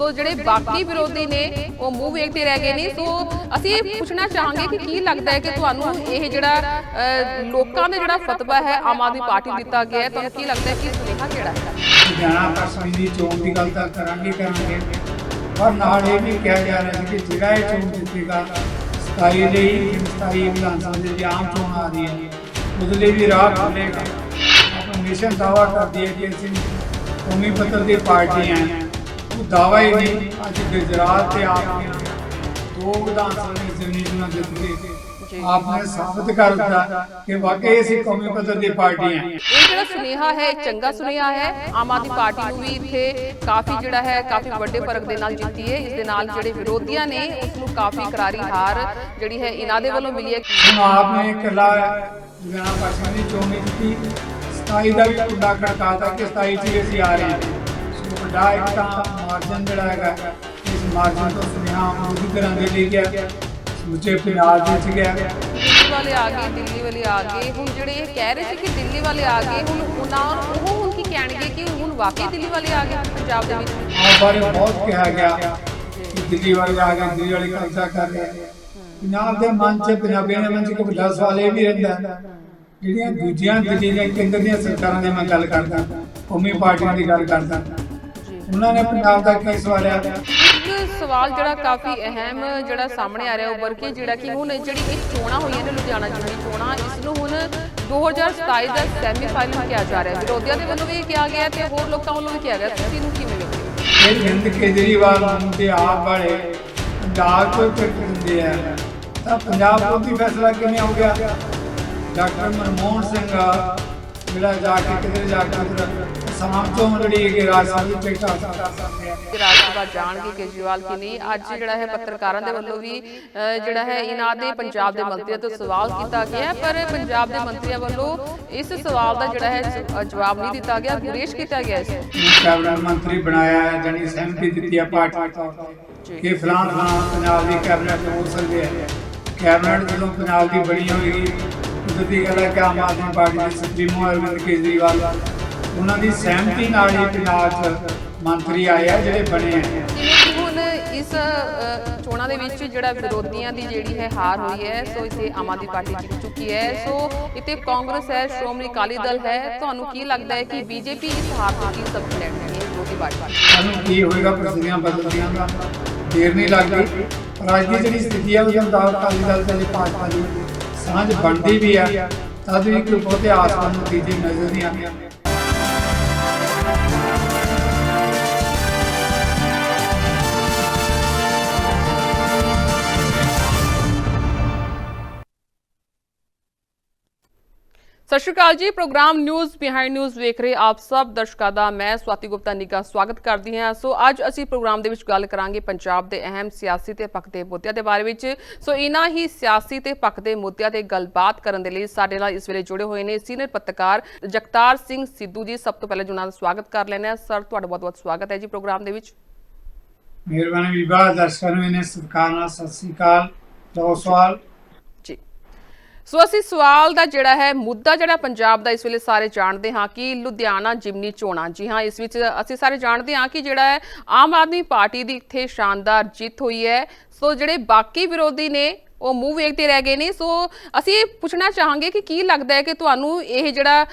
ਸੋ ਜਿਹੜੇ ਬਾਕੀ ਵਿਰੋਧੀ ਨੇ, ਉਹ ਮੂੰਹ ਵੇਖਦੇ ਰਹਿ ਗਏ ਨੇ। ਸੋ ਅਸੀਂ ਪੁੱਛਣਾ ਚਾਹਾਂਗੇ ਕਿ ਕੀ ਲੱਗਦਾ ਹੈ ਕਿ ਤੁਹਾਨੂੰ ਇਹ ਜਿਹੜਾ ਲੋਕਾਂ ਦਾ ਜਿਹੜਾ ਫਤਵਾ ਹੈ, ਆਮ ਆਦਮੀ ਪਾਰਟੀ ਦਿੱਤਾ ਗਿਆ ਹੈ। ਤੁਹਾਨੂੰ ਕੀ ਲੱਗਦਾ ਹੈ ਕਿ ਸੁਨੇਹਾ ਕਿਹੜਾ ਹੈ? ਲੁਧਿਆਣਾ ਪਰਸੋਂ ਦੀ ਚੋਣ ਦੀ ਗੱਲ ਤਾਂ ਕਰਾਂਗੇ ਕਰਾਂਗੇ। ਪਰ ਨਾਲ ਇਹ ਵੀ ਕਿਹਾ ਜਾ ਰਿਹਾ ਸੀ ਕਿ ਜਿਹੜਾ ਇਹ ਚੋਣ ਜਿੱਤੇਗਾ 27 ਲਈ 27 ਵਿਧਾਨ ਸਭਾ ਦੀ ਆਮ ਚੋਣ ਆ ਰਹੀ ਹੈ। ਉਹਦੇ ਲਈ ਵੀ ਰਾਹ ਖੁੱਲੇਗਾ ਆਪਾਂ ਮਿਸ਼ਨ ਦਾਵਾ ਕਰਦੀ ਹੈ ਕਿ ਅਸੀਂ ਕੌਮੀ ਪੱਧਰ ਦੀ ਪਾਰਟੀ ਹੈ। ਦਾਵਾ ਹੀ ਨਹੀਂ। ਅੱਜ ਗੁਜਰਾਤ ਤੇ ਆਪ ਦੀਆਂ ਦੋ ਵਿਧਾਨ ਸਭਾ ਦੀ ਜ਼ਮੀਨਾਂ ਜਿੱਤ। ਕੇ ਆਪਨੇ ਸਾਬਤ ਕਰ ਦਿੱਤਾ ਕਿ ਵਾਕਈ ਅਸੀਂ ਕੌਮੀ ਪੱਧਰ ਦੀ ਪਾਰਟੀ ਹਾਂ। ਇਹ ਜਿਹੜਾ ਸੁਨੇਹਾ ਹੈ ਚੰਗਾ ਸੁਨੇਹਾ ਹੈ। ਆਮ ਆਦਮੀ ਪਾਰਟੀ ਨੂੰ ਵੀ ਇੱਥੇ ਕਾਫੀ ਜਿਹੜਾ ਹੈ ਕਾਫੀ ਵੱਡੇ ਫ਼ਰਕ ਦੇ ਨਾਲ ਜਿੱਤੀ ਹੈ। ਇਸ ਦੇ ਨਾਲ ਜਿਹੜੇ ਵਿਰੋਧੀਆਂ ਨੇ ਉਸ ਨੂੰ ਕਾਫੀ ਕਰਾਰੀ ਹਾਰ ਜਿਹੜੀ ਹੈ ਇਹਨਾਂ ਦੇ ਵੱਲੋਂ ਮਿਲੀ ਹੈ। ਆਪ ਨੇ ਇਕੱਲਾ ਲੁਧਿਆਣਾ ਪਾਸਿਆਂ ਦੀ ਚੋਣ ਨਹੀਂ ਕੀਤੀ। 27 ਦਾ ਵੀ ਕੁੰਡਾ ਖੜਕਾਤਾ ਕਿ 27 ਚ ਅਸੀਂ ਆ ਰਹੇ ਹਾਂ। ਵੱਡਾ ਇੱਕ ਤਾਂ ਮਾਰਜਨ ਜਿਹੜਾ ਹੈਗਾ ਇਸ ਮਾਰਜਨ ਤੋਂ ਸੁਨੇਹਾ ਪੂਰੀ ਤਰ੍ਹਾਂ ਦੇ ਲਈ ਗਿਆ। ਸਮੁੱਚੇ ਪੰਜਾਬ ਦੇ ਵਿੱਚ ਗਿਆ। ਦਿੱਲੀ ਵਾਲੇ ਆ ਗਏ ਦਿੱਲੀ ਵਾਲੇ ਆ ਗਏ। ਹੁਣ ਜਿਹੜੇ ਇਹ ਕਹਿ ਰਹੇ ਸੀ ਕਿ ਦਿੱਲੀ ਵਾਲੇ ਆ ਗਏ ਹੁਣ ਉਹਨਾਂ ਉਹ ਹੁਣ ਕੀ ਕਹਿਣਗੇ ਕਿ ਹੁਣ ਵਾਕਈ ਦਿੱਲੀ ਵਾਲੇ ਆ ਗਏ ਪੰਜਾਬ ਦੇ ਵਿੱਚ? ਆਪ ਬਾਰੇ ਬਹੁਤ ਕਿਹਾ ਗਿਆ ਕਿ ਦਿੱਲੀ ਵਾਲੇ ਆ ਗਏ ਦਿੱਲੀ ਵਾਲੇ ਕਬਜ਼ਾ ਕਰ ਰਹੇ। ਪੰਜਾਬ ਦੇ ਮਨ 'ਚ ਪੰਜਾਬੀਆਂ ਦੇ ਮਨ 'ਚ ਇੱਕ ਵੱਡਾ ਸਵਾਲ ਇਹ ਵੀ ਰਹਿੰਦਾ ਜਿਹੜੀਆਂ ਦੂਜੀਆਂ ਦਿੱਲੀ ਦੀਆਂ ਕੇਂਦਰ ਦੀਆਂ ਸਰਕਾਰਾਂ ਦੀ ਮੈਂ ਗੱਲ ਕਰਦਾ ਕੌਮੀ ਪਾਰਟੀਆਂ ਦੀ ਗੱਲ ਕਰਦਾ ਉਹਨਾਂ ਨੇ ਪੰਜਾਬ ਦਾ ਕੀ ਸਵਾਲਿਆ ਇੱਕ ਸਵਾਲ ਜਿਹੜਾ ਕਾਫੀ ਅਹਿਮ ਜਿਹੜਾ ਸਾਹਮਣੇ ਆ ਰਿਹਾ ਉੱਭਰ ਕੇ ਜਿਹੜਾ ਕਿ ਹੁਣ ਜਿਹੜੀ ਇਹ ਚੋਣਾਂ ਹੋਈਆਂ ਨੇ ਲੁਧਿਆਣਾ ਜ਼ਿਲ੍ਹੇ ਦੀ ਚੋਣਾਂ ਇਸ ਨੂੰ ਹੁਣ 2027 ਦਾ ਸੈਮੀ ਫਾਈਨਲ ਕਿਹਾ ਜਾ ਰਿਹਾ ਹੈ। ਵਿਰੋਧੀਆਂ ਦੇ ਵੱਲੋਂ ਵੀ ਇਹ ਕਿਹਾ ਗਿਆ ਤੇ ਹੋਰ ਲੋਕਾਂ ਵੱਲੋਂ ਵੀ ਕਿਹਾ ਗਿਆ। ਤੁਸੀਂ ਕਿਵੇਂ ਵੇਖਦੇ ਹੋ? ਇਹ ਹਿੰਦ ਕੇਜਰੀਵਾਲ ਨੂੰ ਤੇ ਆਪ ਵਾਲੇ ਪੰਜਾਬ ਤੋਂ ਟਿਕਟ ਦਿੰਦੇ ਆ। ਤਾਂ ਪੰਜਾਬ ਤੋਂ ਵੀ ਫੈਸਲਾ ਕਿਵੇਂ ਹੋ ਗਿਆ? ਡਾਕਟਰ ਮਨਮੋਹਨ ਸਿੰਘ ਜਿਹੜਾ ਜਾ ਕੇ ਕਿਤੇ ਜਾ ਕੇ ਅਸਾਮ ਤੋਂ ਜਿਹੜੀ ਕਿ ਰਾਜ ਸਭਾ ਦੀ ਰਾਜ ਸਭਾ ਜਾਣਗੇ ਕੇਜਰੀਵਾਲ ਕਿ ਨਹੀਂ। ਅੱਜ ਜਿਹੜਾ ਹੈ ਪੱਤਰਕਾਰਾਂ ਦੇ ਵੱਲੋਂ ਵੀ ਜਿਹੜਾ ਹੈ ਇਹਨਾਂ ਦੇ ਪੰਜਾਬ ਦੇ ਮੰਤਰੀਆਂ ਤੋਂ ਸਵਾਲ ਕੀਤਾ ਗਿਆ ਪਰ ਪੰਜਾਬ ਦੇ ਮੰਤਰੀਆਂ ਵੱਲੋਂ ਇਸ ਸਵਾਲ ਦਾ ਜਿਹੜਾ ਹੈ ਜਵਾਬ ਨਹੀਂ ਦਿੱਤਾ ਗਿਆ ਗੁਰੇਸ਼ ਕੀਤਾ ਗਿਆ ਇਸ ਕੈਬਨਿਟ ਮੰਤਰੀ ਬਣਾਇਆ ਹੈ ਜਾਨੀ ਸਹਿਮਤੀ ਦਿੱਤੀ ਹੈ ਪਾਰਟੀ ਤੌਰ ਤੇ ਕਿ ਫਲਾਣ ਫਲਾਣ ਪੰਜਾਬ ਦੀ ਕੈਬਨਿਟ ਹੋ ਸਕਦੇ ਹੈ। ਕੈਬਨਿਟ ਜਦੋਂ ਪੰਜਾਬ ਦੀ ਬਣੀ ਹੋਏਗੀ ਦੀ ਗੱਲ ਹੈ ਕਿ ਆਮ ਆਦਮੀ ਪਾਰਟੀ ਦੇ ਸੁਪਰੀਮੋ ਅਰਵਿੰਦ ਕੇਜਰੀਵਾਲ। ਉਹਨਾਂ ਦੀ ਸਹਿਮਤੀ ਨਾਲ ਹੀ ਪੰਜਾਬ 'ਚ ਮੰਤਰੀ ਆਏ ਆ ਜਿਹੜੇ ਬਣੇ ਆ। ਜਿਵੇਂ ਹੁਣ ਇਸ ਚੋਣਾਂ ਦੇ ਵਿੱਚ ਜਿਹੜਾ ਵਿਰੋਧੀਆਂ ਦੀ ਜਿਹੜੀ ਹੈ ਹਾਰ ਹੋਈ ਹੈ ਸੋ ਇਸੇ ਆਮ ਆਦਮੀ ਪਾਰਟੀ ਜਿੱਤ ਚੁੱਕੀ ਹੈ। ਸੋ ਇੱਥੇ ਕਾਂਗਰਸ ਹੈ ਸ਼੍ਰੋਮਣੀ ਅਕਾਲੀ ਦਲ ਹੈ। ਤੁਹਾਨੂੰ ਕੀ ਲੱਗਦਾ ਹੈ ਕਿ ਬੀਜੇਪੀ ਇਸ ਹਾਰ ਤੋਂ ਕੀ ਸਬਕ ਲੈਣੀ ਹੈ ਵਿਰੋਧੀ ਪਾਰਟੀ? ਸਾਨੂੰ ਕੀ ਹੋਏਗਾ ਪ੍ਰਸਿੱਧੀਆਂ ਬਦਲਦੀਆਂ ਦਾ? ਦੇਰ ਨਹੀਂ ਲੱਗਦੀ। ਪਰ ਅੱਜ ਦੀ ਜਿਹੜੀ ਸਥਿਤੀ ਹੈ ਉਹਦੇ ਮੁਤਾਬਕ ਅਕਾਲੀ ਦਲ ਤੇ ਭਾਜਪਾ ਦੀ ਸਾਂਝ ਬਣਦੀ ਵੀ ਆ ਤਦ ਵੀ ਕੋਈ ਬਹੁਤੇ ਆਸਮਾਨ ਨਤੀਜੇ ਨਜ਼ਰ ਨਹੀਂ ਆਉਂਦੇ ਸਤਿ ਸ਼੍ਰੀ ਅਕਾਲ ਜੀ, ਪ੍ਰੋਗਰਾਮ ਨਿਊਜ਼ ਬਿਹਾਈਂਡ ਨਿਊਜ਼ ਵੇਖ ਰਹੇ ਆਪ ਸਭ ਦਰਸ਼ਕਾਂ ਦਾ, ਮੈਂ ਸਵਾਤੀ ਗੁਪਤਾ ਨਿੱਘਾ ਸਵਾਗਤ ਕਰਦੀ ਹਾਂ। ਸੋ ਅੱਜ ਅਸੀਂ ਪ੍ਰੋਗਰਾਮ ਦੇ ਵਿੱਚ ਗੱਲ ਕਰਾਂਗੇ ਪੰਜਾਬ ਦੇ ਅਹਿਮ ਸਿਆਸੀ ਤੇ ਪੱਖ ਦੇ ਮੁੱਦਿਆਂ ਦੇ ਬਾਰੇ ਵਿੱਚ। ਸੋ ਇਹਨਾਂ ਹੀ ਸਿਆਸੀ ਤੇ ਪੱਖ ਦੇ ਮੁੱਦਿਆਂ ਤੇ ਗੱਲਬਾਤ ਕਰਨ ਦੇ ਲਈ ਸਾਡੇ ਨਾਲ ਇਸ ਵੇਲੇ ਜੁੜੇ ਹੋਏ ਨੇ ਸੀਨੀਅਰ ਪੱਤਰਕਾਰ ਜਗਤਾਰ ਸਿੰਘ ਸਿੱਧੂ ਜੀ। ਸਭ ਤੋਂ ਪਹਿਲਾਂ ਜੁਨਾਂ ਦਾ ਸਵਾਗਤ ਕਰ ਲੈਂਦੇ ਹਾਂ। ਸਰ, ਤੁਹਾਡਾ ਬਹੁਤ-ਬਹੁਤ ਸਵਾਗਤ ਹੈ ਜੀ ਪ੍ਰੋਗਰਾਮ ਦੇ ਵਿੱਚ। ਮਿਹਰਬਾਨੀ ਵਿਭਾਗ ਦਰਸ਼ਕਾਂ ਨੂੰ, ਇਹਨੇ ਸਤਿਕਾਰ ਨਾਲ ਸਤਿ ਸ੍ਰੀ ਅਕਾਲ। ਦੋ ਸਵਾਲ ਸੋ ਅਸੀਂ ਸਵਾਲ ਦਾ ਜਿਹੜਾ ਹੈ, ਮੁੱਦਾ ਜਿਹੜਾ ਪੰਜਾਬ ਦਾ ਇਸ ਵੇਲੇ ਸਾਰੇ ਜਾਣਦੇ ਹਾਂ ਕਿ ਲੁਧਿਆਣਾ ਜਿਮਨੀ ਚੋਣਾਂ, ਜੀ ਹਾਂ, ਇਸ ਵਿੱਚ ਅਸੀਂ ਸਾਰੇ ਜਾਣਦੇ ਹਾਂ ਕਿ ਜਿਹੜਾ ਹੈ, ਆਮ ਆਦਮੀ ਪਾਰਟੀ ਦੀ ਇੱਥੇ ਸ਼ਾਨਦਾਰ ਜਿੱਤ ਹੋਈ ਹੈ। ਸੋ ਜਿਹੜੇ ਬਾਕੀ ਵਿਰੋਧੀ ਨੇ, ਉਹ ਮੂੰਹ ਵੇਖਦੇ ਰਹਿ ਗਏ ਨੇ। ਸੋ ਅਸੀਂ ਇਹ ਪੁੱਛਣਾ ਚਾਹਾਂਗੇ ਕਿ ਕੀ ਲੱਗਦਾ ਹੈ ਕਿ ਤੁਹਾਨੂੰ ਇਹ ਜਿਹੜਾ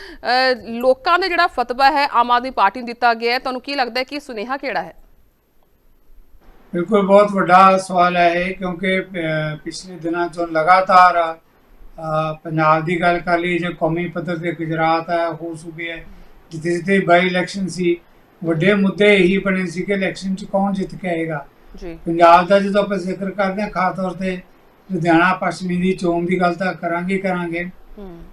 ਲੋਕਾਂ ਦਾ ਜਿਹੜਾ ਫਤਵਾ ਹੈ, ਆਮ ਆਦਮੀ ਪਾਰਟੀ ਨੂੰ ਦਿੱਤਾ ਗਿਆ ਹੈ। ਤੁਹਾਨੂੰ ਕੀ ਲੱਗਦਾ ਹੈ ਕਿ ਸੁਨੇਹਾ ਕਿਹੜਾ ਹੈ? ਬਿਲਕੁਲ, ਬਹੁਤ ਵੱਡਾ ਸਵਾਲ ਹੈ ਇਹ, ਕਿਉਂਕਿ ਪਿਛਲੇ ਦਿਨਾਂ ਤੋਂ ਲਗਾਤਾਰ ਪੰਜਾਬ ਦੀ ਗੱਲ ਕਰ ਲਈ ਜੇ ਕੌਮੀ ਪੱਧਰ ਤੇ ਗੁਜਰਾਤ ਹੈ ਹੋਰ ਸੂਬੇ ਹੈ ਜਿੱਥੇ ਜਿੱਥੇ ਬਾਈ ਇਲੈਕਸ਼ਨ ਸੀ ਵੱਡੇ ਮੁੱਦੇ ਇਹੀ ਬਣੇ ਸੀ ਕਿ ਇਲੈਕਸ਼ਨ 'ਚ ਕੌਣ ਜਿੱਤ ਕੇ ਆਏਗਾ। ਜੀ। ਪੰਜਾਬ ਦਾ ਜਦੋਂ ਆਪਾਂ ਜ਼ਿਕਰ ਕਰਦੇ ਹਾਂ ਖਾਸ ਤੌਰ ਤੇ ਲੁਧਿਆਣਾ ਪੱਛਮੀ ਦੀ ਚੋਣ ਦੀ ਗੱਲ ਤਾਂ ਕਰਾਂਗੇ ਕਰਾਂਗੇ।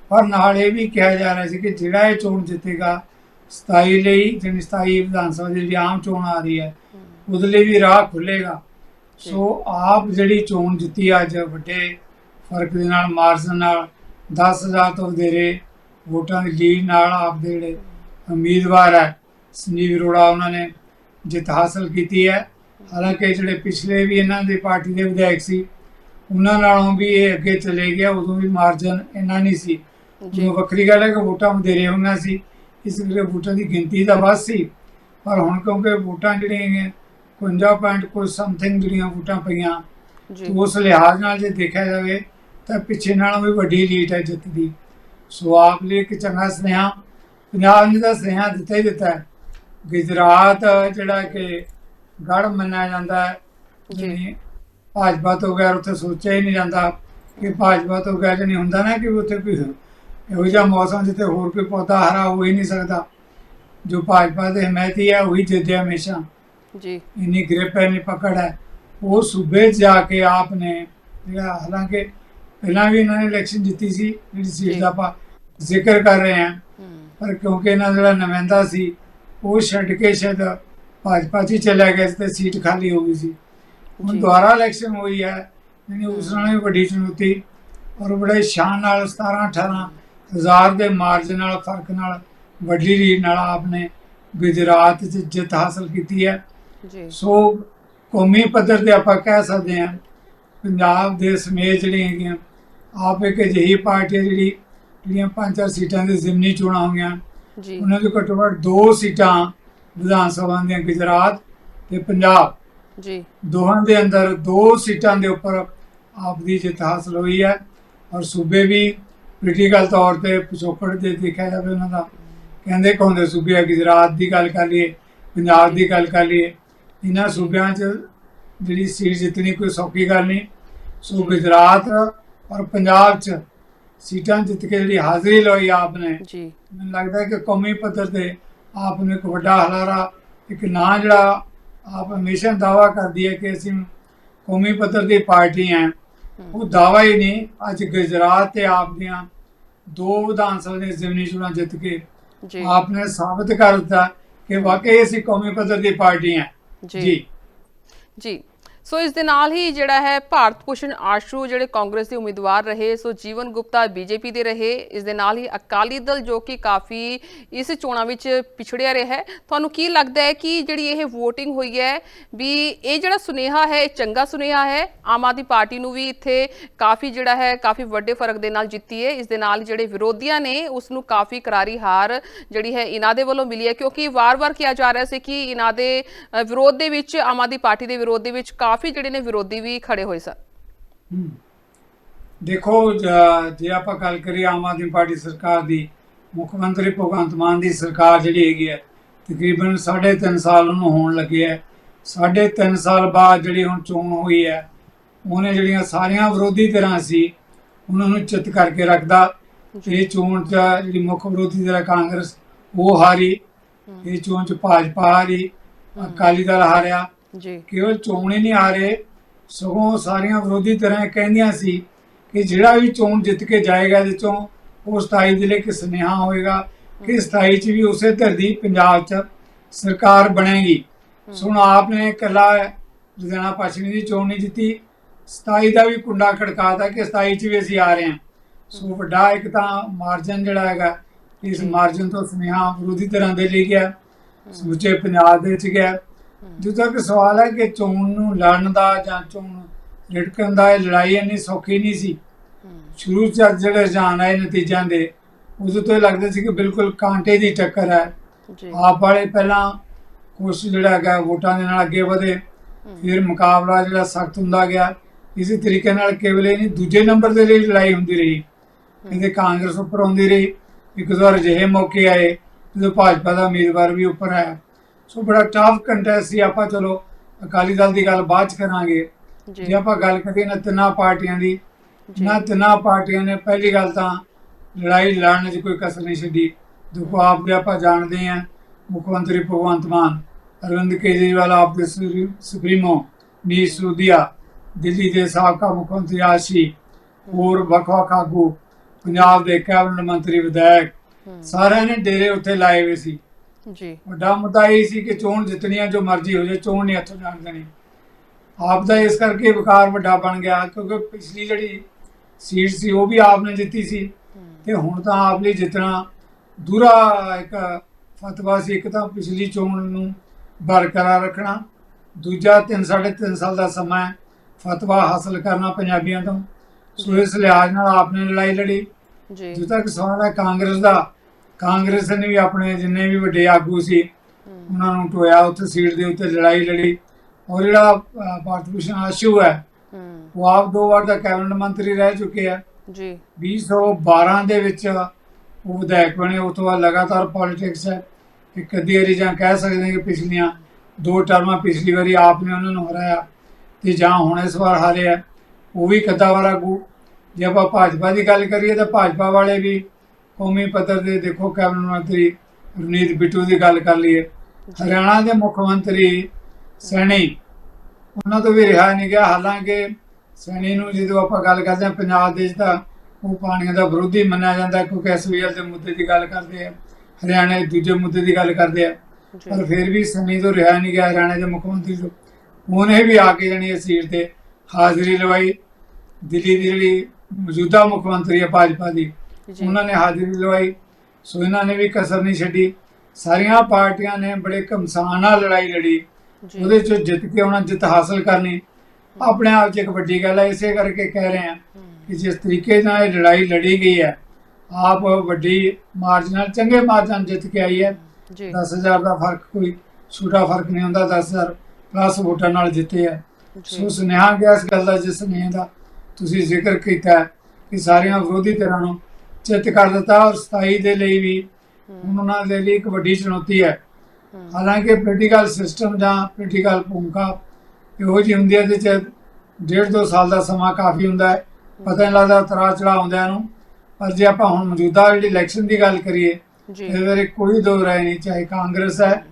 ਪਰ ਨਾਲ ਇਹ ਵੀ ਕਿਹਾ ਜਾ ਰਿਹਾ ਸੀ ਕਿ ਜਿਹੜਾ ਇਹ ਚੋਣ ਜਿੱਤੇਗਾ 27 ਲਈ ਜਿਹੜੀ 27 ਵਿਧਾਨ ਸਭਾ ਦੀ ਜਿਹੜੀ ਆਮ ਚੋਣ ਆ ਰਹੀ ਹੈ ਉਹਦੇ ਲਈ ਵੀ ਰਾਹ ਖੁੱਲੇਗਾ ਸੋ ਆਪ ਜਿਹੜੀ ਚੋਣ ਜਿੱਤੀ ਅੱਜ ਵੱਡੇ ਫ਼ਰਕ ਦੇ ਨਾਲ ਮਾਰਜਨ ਨਾਲ 10000 ਤੋਂ ਵਧੇਰੇ ਵੋਟਾਂ ਦੀ ਲੀਡ ਨਾਲ ਆਪ ਦੇ ਜਿਹੜੇ ਉਮੀਦਵਾਰ ਹੈ ਸੰਜੀਵ ਅਰੋੜਾ ਉਹਨਾਂ ਨੇ ਜਿੱਤ ਹਾਸਲ ਕੀਤੀ ਹੈ। ਹਾਲਾਂਕਿ ਜਿਹੜੇ ਪਿਛਲੇ ਵੀ ਇਹਨਾਂ ਦੀ ਪਾਰਟੀ ਦੇ ਵਿਧਾਇਕ ਸੀ ਉਹਨਾਂ ਨਾਲੋਂ ਵੀ ਇਹ ਅੱਗੇ ਚਲੇ ਗਿਆ ਉਦੋਂ ਵੀ ਮਾਰਜਨ ਇੰਨਾ ਨਹੀਂ ਸੀ। ਜੀ। ਵੱਖਰੀ ਗੱਲ ਹੈ ਕਿ ਵੋਟਾਂ ਵਧੇਰੇ ਹੋਈਆਂ ਸੀ ਇਸ ਕਰਕੇ ਵੋਟਾਂ ਦੀ ਗਿਣਤੀ ਤਾਂ ਵੱਧ ਸੀ। ਪਰ ਹੁਣ ਕਿਉਂਕਿ ਵੋਟਾਂ ਜਿਹੜੀਆਂ ਹੈਗੀਆਂ 51 ਪੁਆਇੰਟ ਕੋਈ ਸਮਥਿੰਗ ਜਿਹੜੀਆਂ ਵੋਟਾਂ ਪਈਆਂ ਉਸ ਲਿਹਾਜ਼ ਨਾਲ ਜੇ ਦੇਖਿਆ ਜਾਵੇ ਤਾਂ ਪਿੱਛੇ ਨਾਲੋਂ ਵੀ ਵੱਡੀ ਲੀਡ ਹੈ ਜਿੱਤ ਦੀ। ਸੋ ਆਪ ਲਈ ਇੱਕ ਚੰਗਾ ਸੁਨੇਹਾ ਪੰਜਾਬ ਨੇ ਤਾਂ ਸੁਨੇਹਾ ਦਿੱਤਾ ਹੀ ਦਿੱਤਾ ਗੁਜਰਾਤ ਜਿਹੜਾ ਕਿ ਗੜ ਮੰਨਿਆ ਜਾਂਦਾ ਹੈ ਜੀ। ਭਾਜਪਾ ਤੋਂ ਬਗੈਰ ਉੱਥੇ ਸੋਚਿਆ ਹੀ ਨਹੀਂ ਜਾਂਦਾ ਕਿ ਭਾਜਪਾ ਤੋਂ ਬਗੈਰ ਨਹੀਂ ਹੁੰਦਾ ਨਾ ਕਿ ਉੱਥੇ ਕੋਈ ਇਹੋ ਜਿਹਾ ਮੌਸਮ ਜਿੱਥੇ ਹੋਰ ਕੋਈ ਪੌਦਾ ਹਰਾ ਹੋ ਹੀ ਨਹੀਂ ਸਕਦਾ। ਜੋ ਭਾਜਪਾ ਦੇ ਹਮਾਇਤੀ ਹੈ ਉਹੀ ਜਿੱਤਿਆ ਹਮੇਸ਼ਾ। ਜੀ। ਇੰਨੀ ਗ੍ਰਿਪ ਹੈ ਇੰਨੀ ਪਕੜ ਹੈ। ਉਹ ਸੂਬੇ ਜਾ ਕੇ ਆਪਨੇ ਜਿਹੜਾ ਹਾਲਾਂਕਿ ਪਹਿਲਾਂ ਵੀ ਇਹਨਾਂ ਨੇ ਇਲੈਕਸ਼ਨ ਜਿੱਤੀ ਸੀ ਜਿਹੜੀ। ਸੀਟ ਦਾ ਆਪਾਂ ਜ਼ਿਕਰ ਕਰ ਰਹੇ ਹਾਂ। ਪਰ ਕਿਉਂਕਿ ਇਹਨਾਂ ਦਾ ਜਿਹੜਾ ਨੁਮਾਇੰਦਾ ਸੀ ਉਹ ਛੱਡ ਕੇ ਸ਼ਾਇਦ ਭਾਜਪਾ 'ਚ ਚਲਾ ਗਿਆ ਤੇ ਸੀਟ ਖਾਲੀ ਹੋ ਗਈ ਸੀ। ਹੁਣ। ਦੁਬਾਰਾ ਇਲੈਕਸ਼ਨ ਹੋਈ ਹੈ ਯਾਨੀ ਉਸ ਨਾਲ ਵੀ ਵੱਡੀ ਚੁਣੌਤੀ ਔਰ ਬੜੇ ਸ਼ਾਨ ਨਾਲ 17 18 ਹਜ਼ਾਰ ਦੇ ਮਾਰਜਨ ਨਾਲ ਫ਼ਰਕ ਨਾਲ ਵੱਡੀ ਲੀਡ ਨਾਲ ਆਪਨੇ ਗੁਜਰਾਤ 'ਚ ਜਿੱਤ ਹਾਸਲ ਕੀਤੀ ਹੈ। ਜੀ। ਸੋ ਕੌਮੀ ਪੱਧਰ ਤੇ ਆਪਾਂ ਕਹਿ ਸਕਦੇ ਹਾਂ ਪੰਜਾਬ ਦੇ ਸਮੇਤ ਜਿਹੜੀਆਂ ਹੈਗੀਆਂ ਆਪ ਇੱਕ ਅਜਿਹੀ ਪਾਰਟੀ ਹੈ ਜਿਹੜੀ ਜਿਹੜੀਆਂ ਪੰਜ ਚਾਰ ਸੀਟਾਂ ਦੇ ਜ਼ਿਮਨੀ ਚੋਣਾਂ ਹੋਈਆਂ। ਜੀ। ਉਹਨਾਂ ਦੇ ਘੱਟੋ ਘੱਟ ਦੋ ਸੀਟਾਂ ਵਿਧਾਨ ਸਭਾ ਦੀਆਂ ਗੁਜਰਾਤ ਤੇ ਪੰਜਾਬ। ਜੀ। ਦੋਹਾਂ ਦੇ ਅੰਦਰ ਦੋ ਸੀਟਾਂ ਦੇ ਉੱਪਰ ਆਪ ਦੀ ਜਿੱਤ ਹਾਸਲ ਹੋਈ ਹੈ ਔਰ ਸੂਬੇ ਵੀ ਪੋਲੀਟੀਕਲ ਤੌਰ ਤੇ ਪਿਛੋਕੜ ਦੇ ਦੇਖਿਆ ਜਾਵੇ ਉਹਨਾਂ ਦਾ ਕਹਿੰਦੇ ਕਹੋਂਦੇ ਸੂਬੇ? ਆ ਗੁਜਰਾਤ ਦੀ ਗੱਲ ਕਰ ਲਈਏ ਪੰਜਾਬ ਦੀ ਗੱਲ ਕਰ ਲਈਏ ਇਹਨਾਂ ਸੂਬਿਆਂ 'ਚ ਜਿਹੜੀ ਸੀਟ ਜਿੱਤਣੀ ਕੋਈ ਸੌਖੀ ਗੱਲ ਨਹੀਂ। ਸੋ ਗੁਜਰਾਤ ਔਰ ਪੰਜਾਬ 'ਚ ਸੀਟਾਂ ਜਿੱਤ ਕੇ ਜਿਹੜੀ ਹਾਜ਼ਰੀ ਲਈ ਆਪ ਨੇ ਜੀ। ਮੈਨੂੰ ਲੱਗਦਾ ਹੈ ਕਿ ਕੌਮੀ ਪੱਧਰ ਤੇ ਆਪ ਨੂੰ ਇੱਕ ਵੱਡਾ ਹਲਾਰਾ ਇੱਕ ਨਾਂ ਜਿਹੜਾ ਆਪ ਹਮੇਸ਼ਾ ਦਾਵਾ ਕਰਦੀ ਹੈ ਕਿ ਅਸੀਂ ਕੌਮੀ ਪੱਧਰ ਦੀ ਪਾਰਟੀ ਹੈ। ਉਹ ਦਾਵਾ ਹੀ ਨਹੀਂ ਅੱਜ ਗੁਜਰਾਤ ਤੇ ਆਪ ਦੀਆਂ ਦੋ ਵਿਧਾਨ ਸਭਾ ਦੇ ਜ਼ਿਮਨੀ ਚੋਣਾਂ ਜਿੱਤ ਕੇ ਜੀ। ਆਪ ਨੇ ਸਾਬਤ ਕਰ ਦਿੱਤਾ ਕਿ ਵਾਕਈ ਅਸੀਂ ਕੌਮੀ ਪੱਧਰ ਦੀ ਪਾਰਟੀ ਹਾਂ। ਜੀ। ਜੀ। ਸੋ ਇਸ ਦੇ ਨਾਲ ਹੀ ਜਿਹੜਾ ਹੈ ਭਾਰਤ ਭੂਸ਼ਣ ਆਸ਼ੂ ਜਿਹੜੇ ਕਾਂਗਰਸ ਦੇ ਉਮੀਦਵਾਰ ਰਹੇ, ਸੋ ਜੀਵਨ ਗੁਪਤਾ ਬੀਜੇਪੀ ਦੇ ਰਹੇ, ਇਸ ਦੇ ਨਾਲ ਹੀ ਅਕਾਲੀ ਦਲ ਜੋ ਕਿ ਕਾਫੀ ਇਸ ਚੋਣਾਂ ਵਿੱਚ ਪਿਛੜਿਆ ਰਿਹਾ ਹੈ। ਤੁਹਾਨੂੰ ਕੀ ਲੱਗਦਾ ਹੈ ਕਿ ਜਿਹੜੀ ਇਹ VOTING ਹੋਈ ਹੈ, ਵੀ ਇਹ ਜਿਹੜਾ ਸੁਨੇਹਾ ਹੈ, ਇਹ ਚੰਗਾ ਸੁਨੇਹਾ ਹੈ? ਆਮ ਆਦਮੀ ਪਾਰਟੀ ਨੂੰ ਵੀ ਇੱਥੇ ਕਾਫੀ ਜਿਹੜਾ ਹੈ, ਕਾਫੀ ਵੱਡੇ ਫ਼ਰਕ ਦੇ ਨਾਲ ਜਿੱਤੀ ਹੈ। ਇਸ ਦੇ ਨਾਲ ਜਿਹੜੇ ਵਿਰੋਧੀਆਂ ਨੇ, ਉਸ ਨੂੰ ਕਾਫੀ ਕਰਾਰੀ ਹਾਰ ਜਿਹੜੀ ਹੈ ਇਹਨਾਂ ਦੇ ਵੱਲੋਂ ਮਿਲੀ ਹੈ। ਕਿਉਂਕਿ ਵਾਰ-ਵਾਰ ਕਿਹਾ ਜਾ ਰਿਹਾ ਸੀ ਕਿ ਇਹਨਾਂ ਦੇ ਵਿਰੋਧ ਦੇ ਵਿੱਚ, ਆਮ ਆਦਮੀ ਪਾਰਟੀ ਦੇ ਵਿਰੋਧ ਦੇ ਵਿੱਚ ਕਾਫੀ ਜਿਹੜੇ ਨੇ ਵਿਰੋਧੀ ਵੀ ਖੜੇ ਹੋਏ ਸਨ। ਦੇਖੋ ਜ- ਆਪਾਂ ਗੱਲ ਕਰੀਏ ਆਮ ਆਦਮੀ ਪਾਰਟੀ ਸਰਕਾਰ ਦੀ ਮੁੱਖ ਮੰਤਰੀ ਭਗਵੰਤ ਮਾਨ ਦੀ ਸਰਕਾਰ ਜਿਹੜੀ ਹੈਗੀ ਹੈ ਤਕਰੀਬਨ 3.5 ਸਾਲ ਉਹਨੂੰ ਹੋਣ ਲੱਗੇ ਹੈ। 3.5 ਸਾਲ ਬਾਅਦ ਜਿਹੜੀ ਹੁਣ ਚੋਣ ਹੋਈ ਹੈ ਉਹਨੇ ਜਿਹੜੀਆਂ ਸਾਰੀਆਂ ਵਿਰੋਧੀ ਧਿਰਾਂ ਸੀ ਉਹਨਾਂ ਨੂੰ ਚਿੱਤ ਕਰਕੇ ਰੱਖਦਾ। ਇਹ ਚੋਣ 'ਚ ਜਿਹੜੀ ਮੁੱਖ ਵਿਰੋਧੀ ਧਿਰ ਕਾਂਗਰਸ ਉਹ ਹਾਰੀ। ਇਹ ਚੋਣ 'ਚ ਭਾਜਪਾ ਹਾਰੀ ਅਕਾਲੀ ਦਲ ਹਾਰਿਆ। ਜੀ। ਕੇਵਲ ਚੋਣ ਹੀ ਨਹੀਂ ਹਾਰੇ ਸਗੋਂ ਸਾਰੀਆਂ ਵਿਰੋਧੀ ਤਰ੍ਹਾਂ ਕਹਿੰਦੀਆਂ ਸੀ ਕਿ ਜਿਹੜਾ ਵੀ ਚੋਣ ਜਿੱਤ ਕੇ ਜਾਏਗਾ ਇਹਦੇ ਚੋਂ, ਉਹ 27 ਦੇ ਲਈ ਇੱਕ ਸੁਨੇਹਾ ਹੋਏਗਾ ਕਿ 27 ਚ ਵੀ ਉਸੇ ਧਰਤੀ ਪੰਜਾਬ ਚ ਸਰਕਾਰ ਬਣੇਗੀ। ਸੋ ਆਪਨੇ ਇਕੱਲਾ ਲੁਧਿਆਣਾ ਪੱਛਮੀ ਦੀ ਚੋਣ ਨਹੀਂ ਜਿੱਤੀ। 27 ਦਾ ਵੀ ਕੁੰਡਾ ਖੜਕਾਤਾ ਕਿ 27 ਚ ਵੀ ਅਸੀਂ ਆ ਰਹੇ ਹਾਂ। ਸੋ ਵੱਡਾ ਇੱਕ ਤਾਂ ਮਾਰਜਨ ਜਿਹੜਾ ਹੈਗਾ, ਇਸ ਮਾਰਜਨ ਤੋਂ ਸੁਨੇਹਾ ਵਿਰੋਧੀ ਤਰ੍ਹਾਂ ਦੇ ਲਈ ਗਿਆ। ਸਮੁੱਚੇ ਪੰਜਾਬ ਦੇ ਵਿੱਚ ਗਿਆ। ਜਿੱਦਾਂ ਕਿ ਸਵਾਲ ਹੈ ਕਿ ਚੋਣ ਨੂੰ ਲੜਨ ਦਾ ਜਾਂ ਚੋਣ ਲੜਕਣ ਦਾ ਇਹ ਲੜਾਈ ਇੰਨੀ ਸੌਖੀ ਨਹੀਂ ਸੀ। ਸ਼ੁਰੂ ਚ ਜਿਹੜੇ ਰੁਝਾਨ ਆਏ ਨਤੀਜਿਆਂ ਦੇ ਉਦੋਂ ਤੋਂ ਲੱਗਦਾ ਸੀ ਕਿ ਬਿਲਕੁਲ ਕਾਂਟੇ ਦੀ ਟੱਕਰ ਹੈ। ਆਪ ਵਾਲੇ ਪਹਿਲਾਂ ਕੁਛ ਜਿਹੜਾ ਹੈਗਾ ਵੋਟਾਂ ਦੇ ਨਾਲ ਅੱਗੇ ਵਧੇ ਫਿਰ ਮੁਕਾਬਲਾ ਜਿਹੜਾ ਸਖਤ ਹੁੰਦਾ ਗਿਆ। ਇਸੇ ਤਰੀਕੇ ਨਾਲ ਕੇਵਲ ਇਹ ਨਹੀਂ ਦੂਜੇ ਨੰਬਰ ਦੇ ਲਈ ਲੜਾਈ ਹੁੰਦੀ ਰਹੀ। ਕਹਿੰਦੇ ਕਾਂਗਰਸ ਉੱਪਰ ਆਉਂਦੀ ਰਹੀ। ਇੱਕ ਦੋ ਵਾਰ ਅਜਿਹੇ ਮੌਕੇ ਆਏ ਜਦੋਂ ਭਾਜਪਾ ਦਾ ਉਮੀਦਵਾਰ ਵੀ ਉੱਪਰ ਆਇਆ। ਸੋ ਬੜਾ ਟਫ ਕੰਟੈਸਟ ਸੀ ਆਪਾਂ ਚਲੋ ਅਕਾਲੀ ਦਲ ਦੀ ਗੱਲ ਬਾਅਦ ਚ ਕਰਾਂਗੇ। ਜੀ। ਆਪਾਂ ਗੱਲ ਕਰੀਏ ਨਾ ਤਿੰਨਾਂ ਪਾਰਟੀਆਂ ਦੀ ਨਾ ਤਿੰਨਾਂ ਪਾਰਟੀਆਂ ਨੇ ਪਹਿਲੀ ਗੱਲ ਤਾਂ ਲੜਾਈ ਲੜਨ 'ਚ ਕੋਈ ਕਸਰ ਨਹੀਂ ਛੱਡੀ। ਦੇਖੋ ਆਪ ਦੇ ਆਪਾਂ ਜਾਣਦੇ ਹਾਂ ਮੁੱਖ ਮੰਤਰੀ ਭਗਵੰਤ ਮਾਨ ਅਰਵਿੰਦ ਕੇਜਰੀਵਾਲ ਆਪ ਦੇ ਸੁਪਰੀਮੋ ਨੀਸ਼ ਸਿਸੋਦੀਆ ਦਿੱਲੀ ਦੇ ਸਾਬਕਾ ਮੁੱਖ ਮੰਤਰੀ ਆਸ਼ੀ ਹੋਰ ਵੱਖ-ਵੱਖ ਆਗੂ ਪੰਜਾਬ ਦੇ ਕੈਬਨਿਟ ਮੰਤਰੀ ਵਿਧਾਇਕ ਸਾਰਿਆਂ ਨੇ ਡੇਰੇ ਉੱਥੇ ਲਾਏ ਹੋਏ ਸੀ। ਜੀ। ਵੱਡਾ ਮੁੱਦਾ ਇਹ ਸੀ ਕਿ ਚੋਣ ਜਿੱਤਣੀ ਆ ਜੋ ਮਰਜ਼ੀ ਹੋ ਜਾਏ ਚੋਣ ਨਹੀਂ ਹੱਥੋਂ ਜਾਣ ਦੇਣੀ। ਆਪ ਦਾ ਇਸ ਕਰਕੇ ਵਿਕਾਰ ਵੱਡਾ ਬਣ ਗਿਆ ਕਿਉਂਕਿ ਪਿਛਲੀ ਜਿਹੜੀ ਸੀਟ ਸੀ ਉਹ ਵੀ ਆਪ ਨੇ ਜਿੱਤੀ ਸੀ। ਤੇ ਹੁਣ ਤਾਂ ਆਪ ਲਈ ਜਿੱਤਣਾ ਦੂਰਾ ਇੱਕ ਫਤਵਾ ਸੀ ਇੱਕ ਤਾਂ ਪਿਛਲੀ ਚੋਣ ਨੂੰ ਬਰਕਰਾਰ ਰੱਖਣਾ। ਦੂਜਾ 3 3.5 ਸਾਲ ਦਾ ਸਮਾਂ ਫਤਵਾ ਹਾਸਲ ਕਰਨਾ ਪੰਜਾਬੀਆਂ ਤੋਂ। ਸੋ ਇਸ ਲਿਹਾਜ਼ ਨਾਲ ਆਪ ਨੇ ਲੜਾਈ ਲੜੀ। ਜੀ। ਜਿੱਥੇ ਤੱਕ ਸਵਾਲ ਹੈ ਕਾਂਗਰਸ ਦਾ ਕਾਂਗਰਸ ਨੇ ਵੀ ਆਪਣੇ ਜਿੰਨੇ ਵੀ ਵੱਡੇ ਆਗੂ ਸੀ ਉਹਨਾਂ ਨੂੰ ਟੋਇਆ ਉੱਥੇ ਸੀਟ ਦੇ ਉੱਤੇ ਲੜਾਈ ਲੜੀ। ਔਰ ਜਿਹੜਾ ਭਾਰਤ ਭੂਸ਼ਣ ਆਸ਼ੂ ਹੈ ਉਹ ਆਪ ਦੋ ਵਾਰ ਦਾ ਕੈਬਨਿਟ ਮੰਤਰੀ ਰਹਿ ਚੁੱਕੇ ਆ। ਜੀ। 2012 ਦੇ ਵਿੱਚ ਉਹ ਵਿਧਾਇਕ ਬਣੇ ਉਸ ਤੋਂ ਬਾਅਦ ਲਗਾਤਾਰ ਪੋਲਿਟਿਕਸ ਹੈ। ਇੱਕ ਅੱਧੀ ਵਾਰੀ ਜਾਂ ਕਹਿ ਸਕਦੇ ਕਿ ਪਿਛਲੀਆਂ ਦੋ ਟਰਮਾਂ ਪਿਛਲੀ ਵਾਰੀ ਆਪ ਨੇ ਉਹਨਾਂ ਨੂੰ ਹਰਾਇਆ ਤੇ ਜਾਂ ਹੁਣ ਇਸ ਵਾਰ ਹਾਰਿਆ। ਉਹ ਵੀ ਕਦਾਵਰ ਆਗੂ ਜੇ ਆਪਾਂ ਭਾਜਪਾ ਦੀ ਗੱਲ ਕਰੀਏ ਤਾਂ ਭਾਜਪਾ ਵਾਲੇ ਵੀ ਕੌਮੀ ਪੱਧਰ ਦੇ ਦੇਖੋ ਕੈਬਨਿਟ ਮੰਤਰੀ ਰਵਨੀਤ ਬਿੱਟੂ ਦੀ ਗੱਲ ਕਰ ਲਈਏ। ਹਰਿਆਣਾ ਦੇ ਮੁੱਖ ਮੰਤਰੀ ਸੈਣੀ ਉਹਨਾਂ ਤੋਂ ਵੀ ਰਿਹਾ ਨਹੀਂ ਗਿਆ। ਹਾਲਾਂਕਿ ਸੈਣੀ ਨੂੰ ਜਦੋਂ ਆਪਾਂ ਗੱਲ ਕਰਦੇ ਹਾਂ ਪੰਜਾਬ ਦੇ ਤਾਂ ਉਹ ਪਾਣੀਆਂ ਦਾ ਵਿਰੋਧੀ ਮੰਨਿਆ ਜਾਂਦਾ ਕਿਉਂਕਿ ਐਸਵੀਐਲ ਦੇ ਮੁੱਦੇ ਦੀ ਗੱਲ ਕਰਦੇ ਆ ਹਰਿਆਣਾ ਦੇ ਦੂਜੇ ਮੁੱਦੇ ਦੀ ਗੱਲ ਕਰਦੇ ਆ। ਪਰ ਫਿਰ ਵੀ ਸੈਣੀ ਤੋਂ ਰਿਹਾ ਨਹੀਂ ਗਿਆ ਹਰਿਆਣਾ ਦੇ ਮੁੱਖ ਮੰਤਰੀ ਤੋਂ। ਉਹਨੇ ਵੀ ਆ ਕੇ ਜਾਣੀ ਇਸ ਸੀਟ ਤੇ ਹਾਜ਼ਰੀ ਲਵਾਈ। ਦਿੱਲੀ ਦੀ ਜਿਹੜੀ ਮੌਜੂਦਾ ਮੁੱਖ ਮੰਤਰੀ ਹੈ ਭਾਜਪਾ ਦੀ ਉਹਨਾਂ ਨੇ ਹਾਜ਼ਰੀ ਲਵਾਈ ਸੋ ਇਹਨਾਂ ਨੇ ਵੀ ਕਸਰ ਨਹੀਂ ਛੱਡੀ। ਸਾਰੀਆਂ ਪਾਰਟੀਆਂ ਨੇ ਬੜੇ ਘਮਸਾਨ ਨਾਲ ਲੜਾਈ ਲੜੀ। ਉਹਦੇ ਚੋਂ ਜਿੱਤ ਕੇ ਉਹਨਾਂ ਜਿੱਤ ਹਾਸਲ ਕਰਨੀ। ਆਪਣੇ ਆਪ 'ਚ ਇੱਕ ਵੱਡੀ ਗੱਲ ਹੈ ਇਸੇ ਕਰਕੇ ਕਹਿ ਰਹੇ ਹੂੰ, ਕਿ ਜਿਸ ਤਰੀਕੇ ਨਾਲ ਇਹ ਲੜਾਈ ਲੜੀ ਗਈ ਹੈ ਆਪ ਵੱਡੀ ਮਾਰਜਨ ਨਾਲ ਚੰਗੇ ਮਾਰਜਨ ਜਿੱਤ ਕੇ ਆਈ ਹੈ। ਜੀ। 10000 ਦਾ ਫ਼ਰਕ ਕੋਈ ਛੋਟਾ ਫ਼ਰਕ ਨਹੀਂ ਹੁੰਦਾ 10000 ਪਲੱਸ ਵੋਟਾਂ ਨਾਲ ਜਿੱਤੇ ਹੈ ਸੋ ਸੁਨੇਹਾ ਗਿਆ ਇਸ ਗੱਲ ਦਾ ਜਿਸ ਸੁਨੇਹੇ ਦਾ ਤੁਸੀਂ ਜ਼ਿਕਰ ਕੀਤਾ ਕਿ ਸਾਰੀਆਂ ਵਿਰੋਧੀ ਧਿਰਾਂ ਨੂੰ ਚਿੱਤ ਕਰ ਦਿੱਤਾ ਔਰ 27 ਦੇ ਲਈ ਵੀ ਹੁਣ ਉਹਨਾਂ ਦੇ ਲਈ ਇੱਕ ਵੱਡੀ ਚੁਣੌਤੀ ਹੈ। ਹਾਲਾਂਕਿ ਪੋਲੀਟੀਕਲ ਸਿਸਟਮ ਜਾਂ ਪੋਲੀਟੀਕਲ ਭੂਮਿਕਾ ਇਹੋ ਜਿਹੀ ਹੁੰਦੀ ਹੈ ਤੇ ਚ ਡੇਢ ਦੋ ਸਾਲ ਦਾ ਸਮਾਂ ਕਾਫੀ ਹੁੰਦਾ ਹੈ। ਪਤਾ ਨਹੀਂ ਲੱਗਦਾ ਤਰਾ ਚੜਾ ਆਉਂਦਾ ਇਹਨੂੰ। ਪਰ ਜੇ ਆਪਾਂ ਹੁਣ ਮੌਜੂਦਾ ਜਿਹੜੀ ਇਲੈਕਸ਼ਨ ਦੀ ਗੱਲ ਕਰੀਏ ਜੀ। ਇਹਦੇ ਬਾਰੇ ਕੋਈ ਦੋ ਰਾਏ ਨਹੀਂ ਚਾਹੇ ਕਾਂਗਰਸ ਹੈ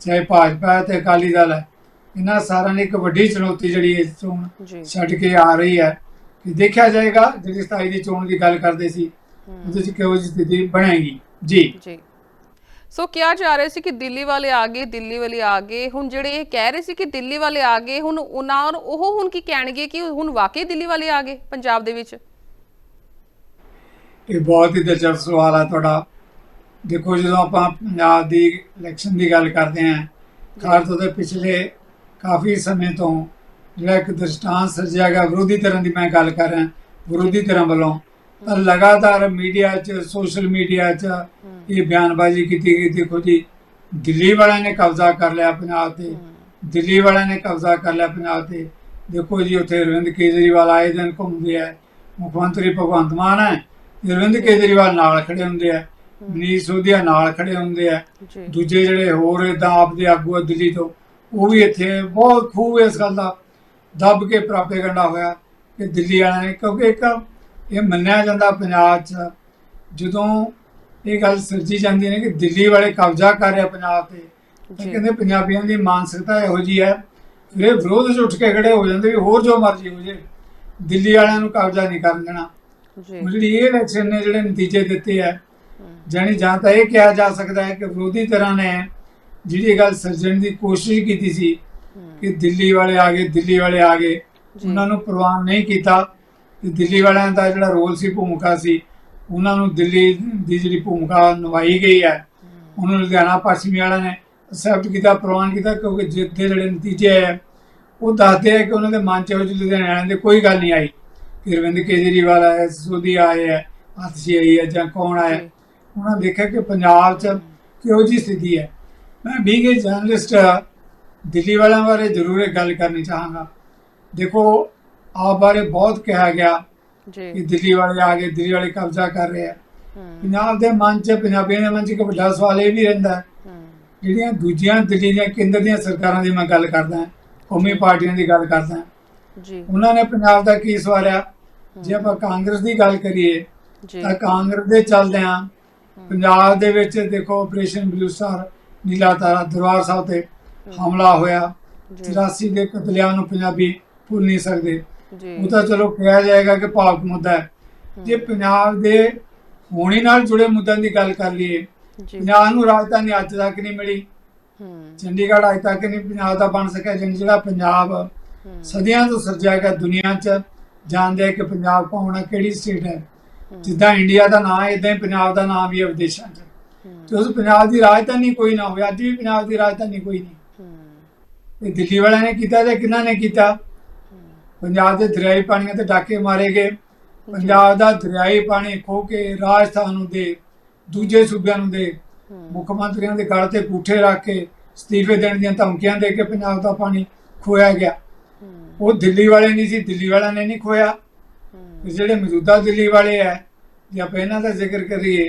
ਚਾਹੇ ਭਾਜਪਾ ਹੈ ਤੇ ਅਕਾਲੀ ਦਲ ਹੈ। ਇਹਨਾਂ ਸਾਰਿਆਂ ਨੇ ਇੱਕ ਵੱਡੀ ਚੁਣੌਤੀ ਜਿਹੜੀ ਇਸ ਜੀ। ਛੱਡ ਕੇ ਆ ਰਹੀ ਹੈ। ਕਿ ਦੇਖਿਆ ਜਾਏਗਾ ਜਿਹੜੀ 27 ਦੀ ਚੋਣ ਦੀ ਗੱਲ ਕਰਦੇ ਸੀ ਉਹਦੇ ਚ ਕਿਹੋ ਜਿਹੀ ਸਥਿਤੀ ਬਣੇਗੀ? ਜੀ। ਜੀ। ਸੋ ਕਿਹਾ ਜਾ ਰਿਹਾ ਸੀ ਕਿ ਦਿੱਲੀ ਵਾਲੇ ਆ ਗਏ ਦਿੱਲੀ ਵਾਲੇ ਆ ਗਏ। ਹੁਣ ਜਿਹੜੇ ਇਹ ਕਹਿ ਰਹੇ ਸੀ ਕਿ ਦਿੱਲੀ ਵਾਲੇ ਆ ਗਏ ਹੁਣ ਉਹਨਾਂ ਉਹ ਹੁਣ ਕੀ ਕਹਿਣਗੇ ਕਿ ਹੁਣ ਵਾਕਈ ਦਿੱਲੀ ਵਾਲੇ ਆ ਗਏ ਪੰਜਾਬ ਦੇ ਵਿੱਚ? ਇਹ ਬਹੁਤ ਹੀ ਦਿਲਚਸਪ ਸਵਾਲ ਹੈ ਤੁਹਾਡਾ। ਦੇਖੋ ਜਦੋਂ ਆਪਾਂ ਪੰਜਾਬ ਦੀ ਇਲੈਕਸ਼ਨ ਦੀ ਗੱਲ ਕਰਦੇ ਹਾਂ ਖਾਸ ਤੌਰ ਤੇ ਪਿਛਲੇ ਕਾਫੀ ਸਮੇਂ ਤੋਂ ਜਿਹੜਾ ਇੱਕ ਦ੍ਰਿਸ਼ਟਾਂਤ ਸਿਰਜਿਆ ਗਿਆ ਵਿਰੋਧੀ ਧਿਰਾਂ ਦੀ ਮੈਂ ਗੱਲ ਕਰ ਰਿਹਾ ਵਿਰੋਧੀ ਧਿਰਾਂ ਵੱਲੋਂ। ਤਾਂ ਲਗਾਤਾਰ ਮੀਡੀਆ 'ਚ ਸੋਸ਼ਲ ਮੀਡੀਆ 'ਚ ਇਹ ਬਿਆਨਬਾਜ਼ੀ ਕੀਤੀ ਗਈ। ਦੇਖੋ ਜੀ ਦਿੱਲੀ ਵਾਲਿਆਂ ਨੇ ਕਬਜ਼ਾ ਕਰ ਲਿਆ ਪੰਜਾਬ ਤੇ। ਦਿੱਲੀ ਵਾਲਿਆਂ ਨੇ ਕਬਜ਼ਾ ਕਰ ਲਿਆ ਪੰਜਾਬ ਤੇ। ਦੇਖੋ ਜੀ ਉੱਥੇ ਅਰਵਿੰਦ ਕੇਜਰੀਵਾਲ ਆਏ ਦਿਨ ਘੁੰਮਦੇ ਆ। ਮੁੱਖ ਮੰਤਰੀ ਭਗਵੰਤ ਮਾਨ ਹੈ ਅਰਵਿੰਦ ਕੇਜਰੀਵਾਲ ਨਾਲ ਖੜੇ ਹੁੰਦੇ ਆ। ਮਨੀਸ਼ ਸਿਸੋਦੀਆ ਨਾਲ ਖੜੇ ਹੁੰਦੇ ਆ। ਦੂਜੇ ਜਿਹੜੇ ਹੋਰ ਇਦਾਂ ਆਪਦੇ ਆਗੂ ਦਿੱਲੀ ਤੋਂ ਉਹ ਵੀ ਇੱਥੇ ਬਹੁਤ ਖੂਬ ਇਸ ਗੱਲ ਦਾ। ਦੱਬ ਕੇ ਪ੍ਰਾਪੇਗੰਡਾ ਹੋਇਆ ਕਿ ਦਿੱਲੀ ਵਾਲਿਆਂ ਨੇ ਕਿਉਂਕਿ ਇੱਕ ਇਹ ਮੰਨਿਆ ਜਾਂਦਾ ਪੰਜਾਬ 'ਚ ਜਦੋਂ ਇਹ ਗੱਲ ਸਿਰਜੀ ਜਾਂਦੀ ਨੇ ਕਿ ਦਿੱਲੀ ਵਾਲੇ ਕਬਜ਼ਾ ਕਰ ਰਿਹਾ ਪੰਜਾਬ ਤੇ ਤਾਂ। ਕਹਿੰਦੇ ਪੰਜਾਬੀਆਂ ਦੀ ਮਾਨਸਿਕਤਾ ਇਹੋ ਜੀ ਹੈ ਫਿਰ ਇਹ ਵਿਰੋਧ 'ਚ ਉੱਠ ਕੇ ਖੜੇ ਹੋ ਜਾਂਦੇ ਵੀ ਹੋਰ ਜੋ ਮਰਜ਼ੀ ਹੋ ਜੇ ਦਿੱਲੀ ਵਾਲਿਆਂ ਨੂੰ ਕਬਜ਼ਾ ਨਹੀਂ ਕਰਨ ਦੇਣਾ। ਜਿਹੜੀ ਇਹ ਇਲੈਕਸ਼ਨ ਨੇ ਜਿਹੜੇ ਨਤੀਜੇ ਦਿੱਤੇ ਆ ਜਾਣੀ ਜਾਂ ਤਾਂ ਇਹ ਕਿਹਾ ਜਾ ਸਕਦਾ ਹੈ ਕਿ ਵਿਰੋਧੀ ਤਰ੍ਹਾਂ ਨੇ ਜਿਹੜੀ ਇਹ ਗੱਲ ਸਿਰਜਣ ਦੀ ਕੋਸ਼ਿਸ਼ ਕੀਤੀ ਸੀ ਕਿ ਦਿੱਲੀ ਵਾਲੇ ਆ ਗਏ ਦਿੱਲੀ ਵਾਲੇ ਆ ਗਏ। ਜੀ। ਉਹਨਾਂ ਨੂੰ ਪ੍ਰਵਾਨ ਨਹੀਂ ਕੀਤਾ। ਕਿ ਦਿੱਲੀ ਵਾਲਿਆਂ ਦਾ ਜਿਹੜਾ ਰੋਲ ਸੀ ਭੂਮਿਕਾ ਸੀ ਉਹਨਾਂ ਨੂੰ ਦਿੱਲੀ ਦੀ ਜਿਹੜੀ ਭੂਮਿਕਾ ਨਿਭਾਈ ਗਈ ਹੈ। ਉਹਨੂੰ ਲੁਧਿਆਣਾ ਪੱਛਮੀ ਵਾਲਿਆਂ ਨੇ ਅਸੈਪਟ ਕੀਤਾ ਪ੍ਰਵਾਨ ਕੀਤਾ ਕਿਉਂਕਿ ਦੇ ਜਿਹੜੇ ਨਤੀਜੇ ਆਏ ਉਹ ਦੱਸਦੇ ਆ ਕਿ ਉਹਨਾਂ ਦੇ ਮਨ 'ਚ ਜਿਹੀ ਲੁਧਿਆਣਾ ਵਾਲਿਆਂ ਦੇ ਕੋਈ ਗੱਲ ਨਹੀਂ ਆਈ। ਕਿ ਅਰਵਿੰਦ ਕੇਜਰੀਵਾਲ ਆਇਆ ਸੋਦੀ ਆਏ ਹੈ ਆਤਸ਼ੀ ਆਈ ਹੈ ਜਾਂ ਕੌਣ ਆਇਆ। ਜੀ। ਉਹਨਾਂ ਦੇਖਿਆ ਕਿ ਪੰਜਾਬ 'ਚ ਕਿਹੋ ਜਿਹੀ ਸਥਿਤੀ ਹੈ। ਮੈਂ ਵੀ ਕੇ ਜਰਨਲਿਸਟ ਦਿੱਲੀ ਵਾਲਿਆਂ ਬਾਰੇ ਜ਼ਰੂਰ ਇੱਕ ਗੱਲ ਕਰਨੀ ਚਾਹਾਂਗਾ। ਦੇਖੋ ਆਪ ਬਾਰੇ ਬਹੁਤ ਕਿਹਾ ਗਿਆ ਕਿ ਜੀ ਦਿੱਲੀ ਵਾਲੇ ਆ ਗਏ ਦਿੱਲੀ ਵਾਲੇ ਕਬਜ਼ਾ ਕਰ ਰਹੇ ਆ। ਪੰਜਾਬ ਦੇ ਮਨ 'ਚ ਪੰਜਾਬੀਆਂ ਦੇ ਮਨ 'ਚ ਇੱਕ ਵੱਡਾ ਸਵਾਲ ਇਹ ਵੀ ਰਹਿੰਦਾ ਜਿਹੜੀਆਂ ਦੂਜੀਆਂ ਦਿੱਲੀ ਦੀਆਂ ਕੇਂਦਰ ਦੀਆਂ ਸਰਕਾਰਾਂ ਦੀ ਮੈਂ ਗੱਲ ਕਰਦਾ ਕੌਮੀ ਪਾਰਟੀਆਂ ਦੀ ਗੱਲ ਕਰਦਾ ਜੀ। ਉਹਨਾਂ ਨੇ ਪੰਜਾਬ ਦਾ ਕੀ ਸਵਾਰਿਆ ਜੇ ਆਪਾਂ ਕਾਂਗਰਸ ਦੀ ਗੱਲ ਕਰੀਏ ਤਾਂ ਕਾਂਗਰਸ ਦੇ ਚੱਲਦਿਆਂ ਪੰਜਾਬ ਦੇ ਵਿੱਚ ਦੇਖੋ ਆਪਰੇਸ਼ਨ ਬਲੂ ਸਟਾਰ ਨੀਲਾ ਤਾਰਾ ਦਰਬਾਰ ਸਾਹਿਬ ਤੇ ਹਮਲਾ ਹੋਇਆ। ਜੀ। 84 ਦੇ ਕਤਲਿਆਂ ਨੂੰ ਪੰਜਾਬੀ ਭੁੱਲ ਨਹੀਂ ਸਕਦੇ। ਉਹ ਤਾਂ ਚਲੋ ਕਿਹਾ ਜਾਏਗਾ ਕਿ ਭਾਵਕ ਮੁੱਦਾ ਹੈ। ਜੇ ਪੰਜਾਬ ਦੇ ਹੋਣੀ ਨਾਲ ਜੁੜੇ ਮੁੱਦਿਆਂ ਦੀ ਗੱਲ ਕਰ ਲਈਏ ਪੰਜਾਬ ਨੂੰ ਰਾਜਧਾਨੀ ਅੱਜ ਤੱਕ ਨਹੀਂ ਮਿਲੀ। ਚੰਡੀਗੜ੍ਹ ਅੱਜ ਤੱਕ ਨਹੀਂ ਪੰਜਾਬ ਦਾ ਬਣ ਸਕਿਆ ਜਿਨ- ਜਿਹੜਾ ਪੰਜਾਬ ਸਦੀਆਂ ਤੋਂ ਸਿਰਜਿਆ ਗਿਆ ਦੁਨੀਆ 'ਚ ਜਾਣਦੇ ਕਿ ਪੰਜਾਬ ਕੌਣ ਕਿਹੜੀ ਸਟੇਟ ਹੈ। ਜਿੱਦਾਂ ਇੰਡੀਆ ਦਾ ਨਾਮ ਹੈ ਇਦਾਂ ਹੀ ਪੰਜਾਬ ਦਾ ਨਾਮ ਵੀ ਹੈ ਵਿਦੇਸ਼ਾਂ 'ਚ। ਤੇ ਉਸ ਪੰਜਾਬ ਦੀ ਰਾਜਧਾਨੀ ਕੋਈ ਨਾ ਹੋਵੇ ਅੱਜ ਵੀ ਪੰਜਾਬ ਦੀ ਰਾਜਧਾਨੀ ਕੋਈ ਨਹੀਂ। ਇਹ ਦਿੱਲੀ ਵਾਲਿਆਂ ਨੇ ਕੀਤਾ ਤੇ ਕਿਹਨਾਂ ਨੇ ਕੀਤਾ? ਪੰਜਾਬ ਦੇ ਦਰਿਆਈ ਪਾਣੀਆਂ ਤੇ ਡਾਕੇ ਮਾਰੇ ਗਏ। ਪੰਜਾਬ ਦਾ ਦਰਿਆਈ ਪਾਣੀ ਖੋ ਕੇ ਰਾਜਸਥਾਨ ਨੂੰ ਦੇ ਦੂਜੇ ਸੂਬਿਆਂ ਨੂੰ ਦੇ। ਮੁੱਖ ਮੰਤਰੀਆਂ ਦੇ ਗਲ ਤੇ ਗੂਠੇ ਰੱਖ ਕੇ ਅਸਤੀਫੇ ਦੇਣ ਦੀਆਂ ਧਮਕੀਆਂ ਦੇ ਕੇ ਪੰਜਾਬ ਦਾ ਪਾਣੀ ਖੋਇਆ ਗਿਆ। ਉਹ ਦਿੱਲੀ ਵਾਲੇ ਨਹੀਂ ਸੀ ਦਿੱਲੀ ਵਾਲਿਆਂ ਨੇ ਨਹੀਂ ਖੋਇਆ ਜਿਹੜੇ ਮੌਜੂਦਾ ਦਿੱਲੀ ਵਾਲੇ ਆ ਜੇ ਆਪਾਂ ਇਹਨਾਂ ਦਾ ਜ਼ਿਕਰ ਕਰੀਏ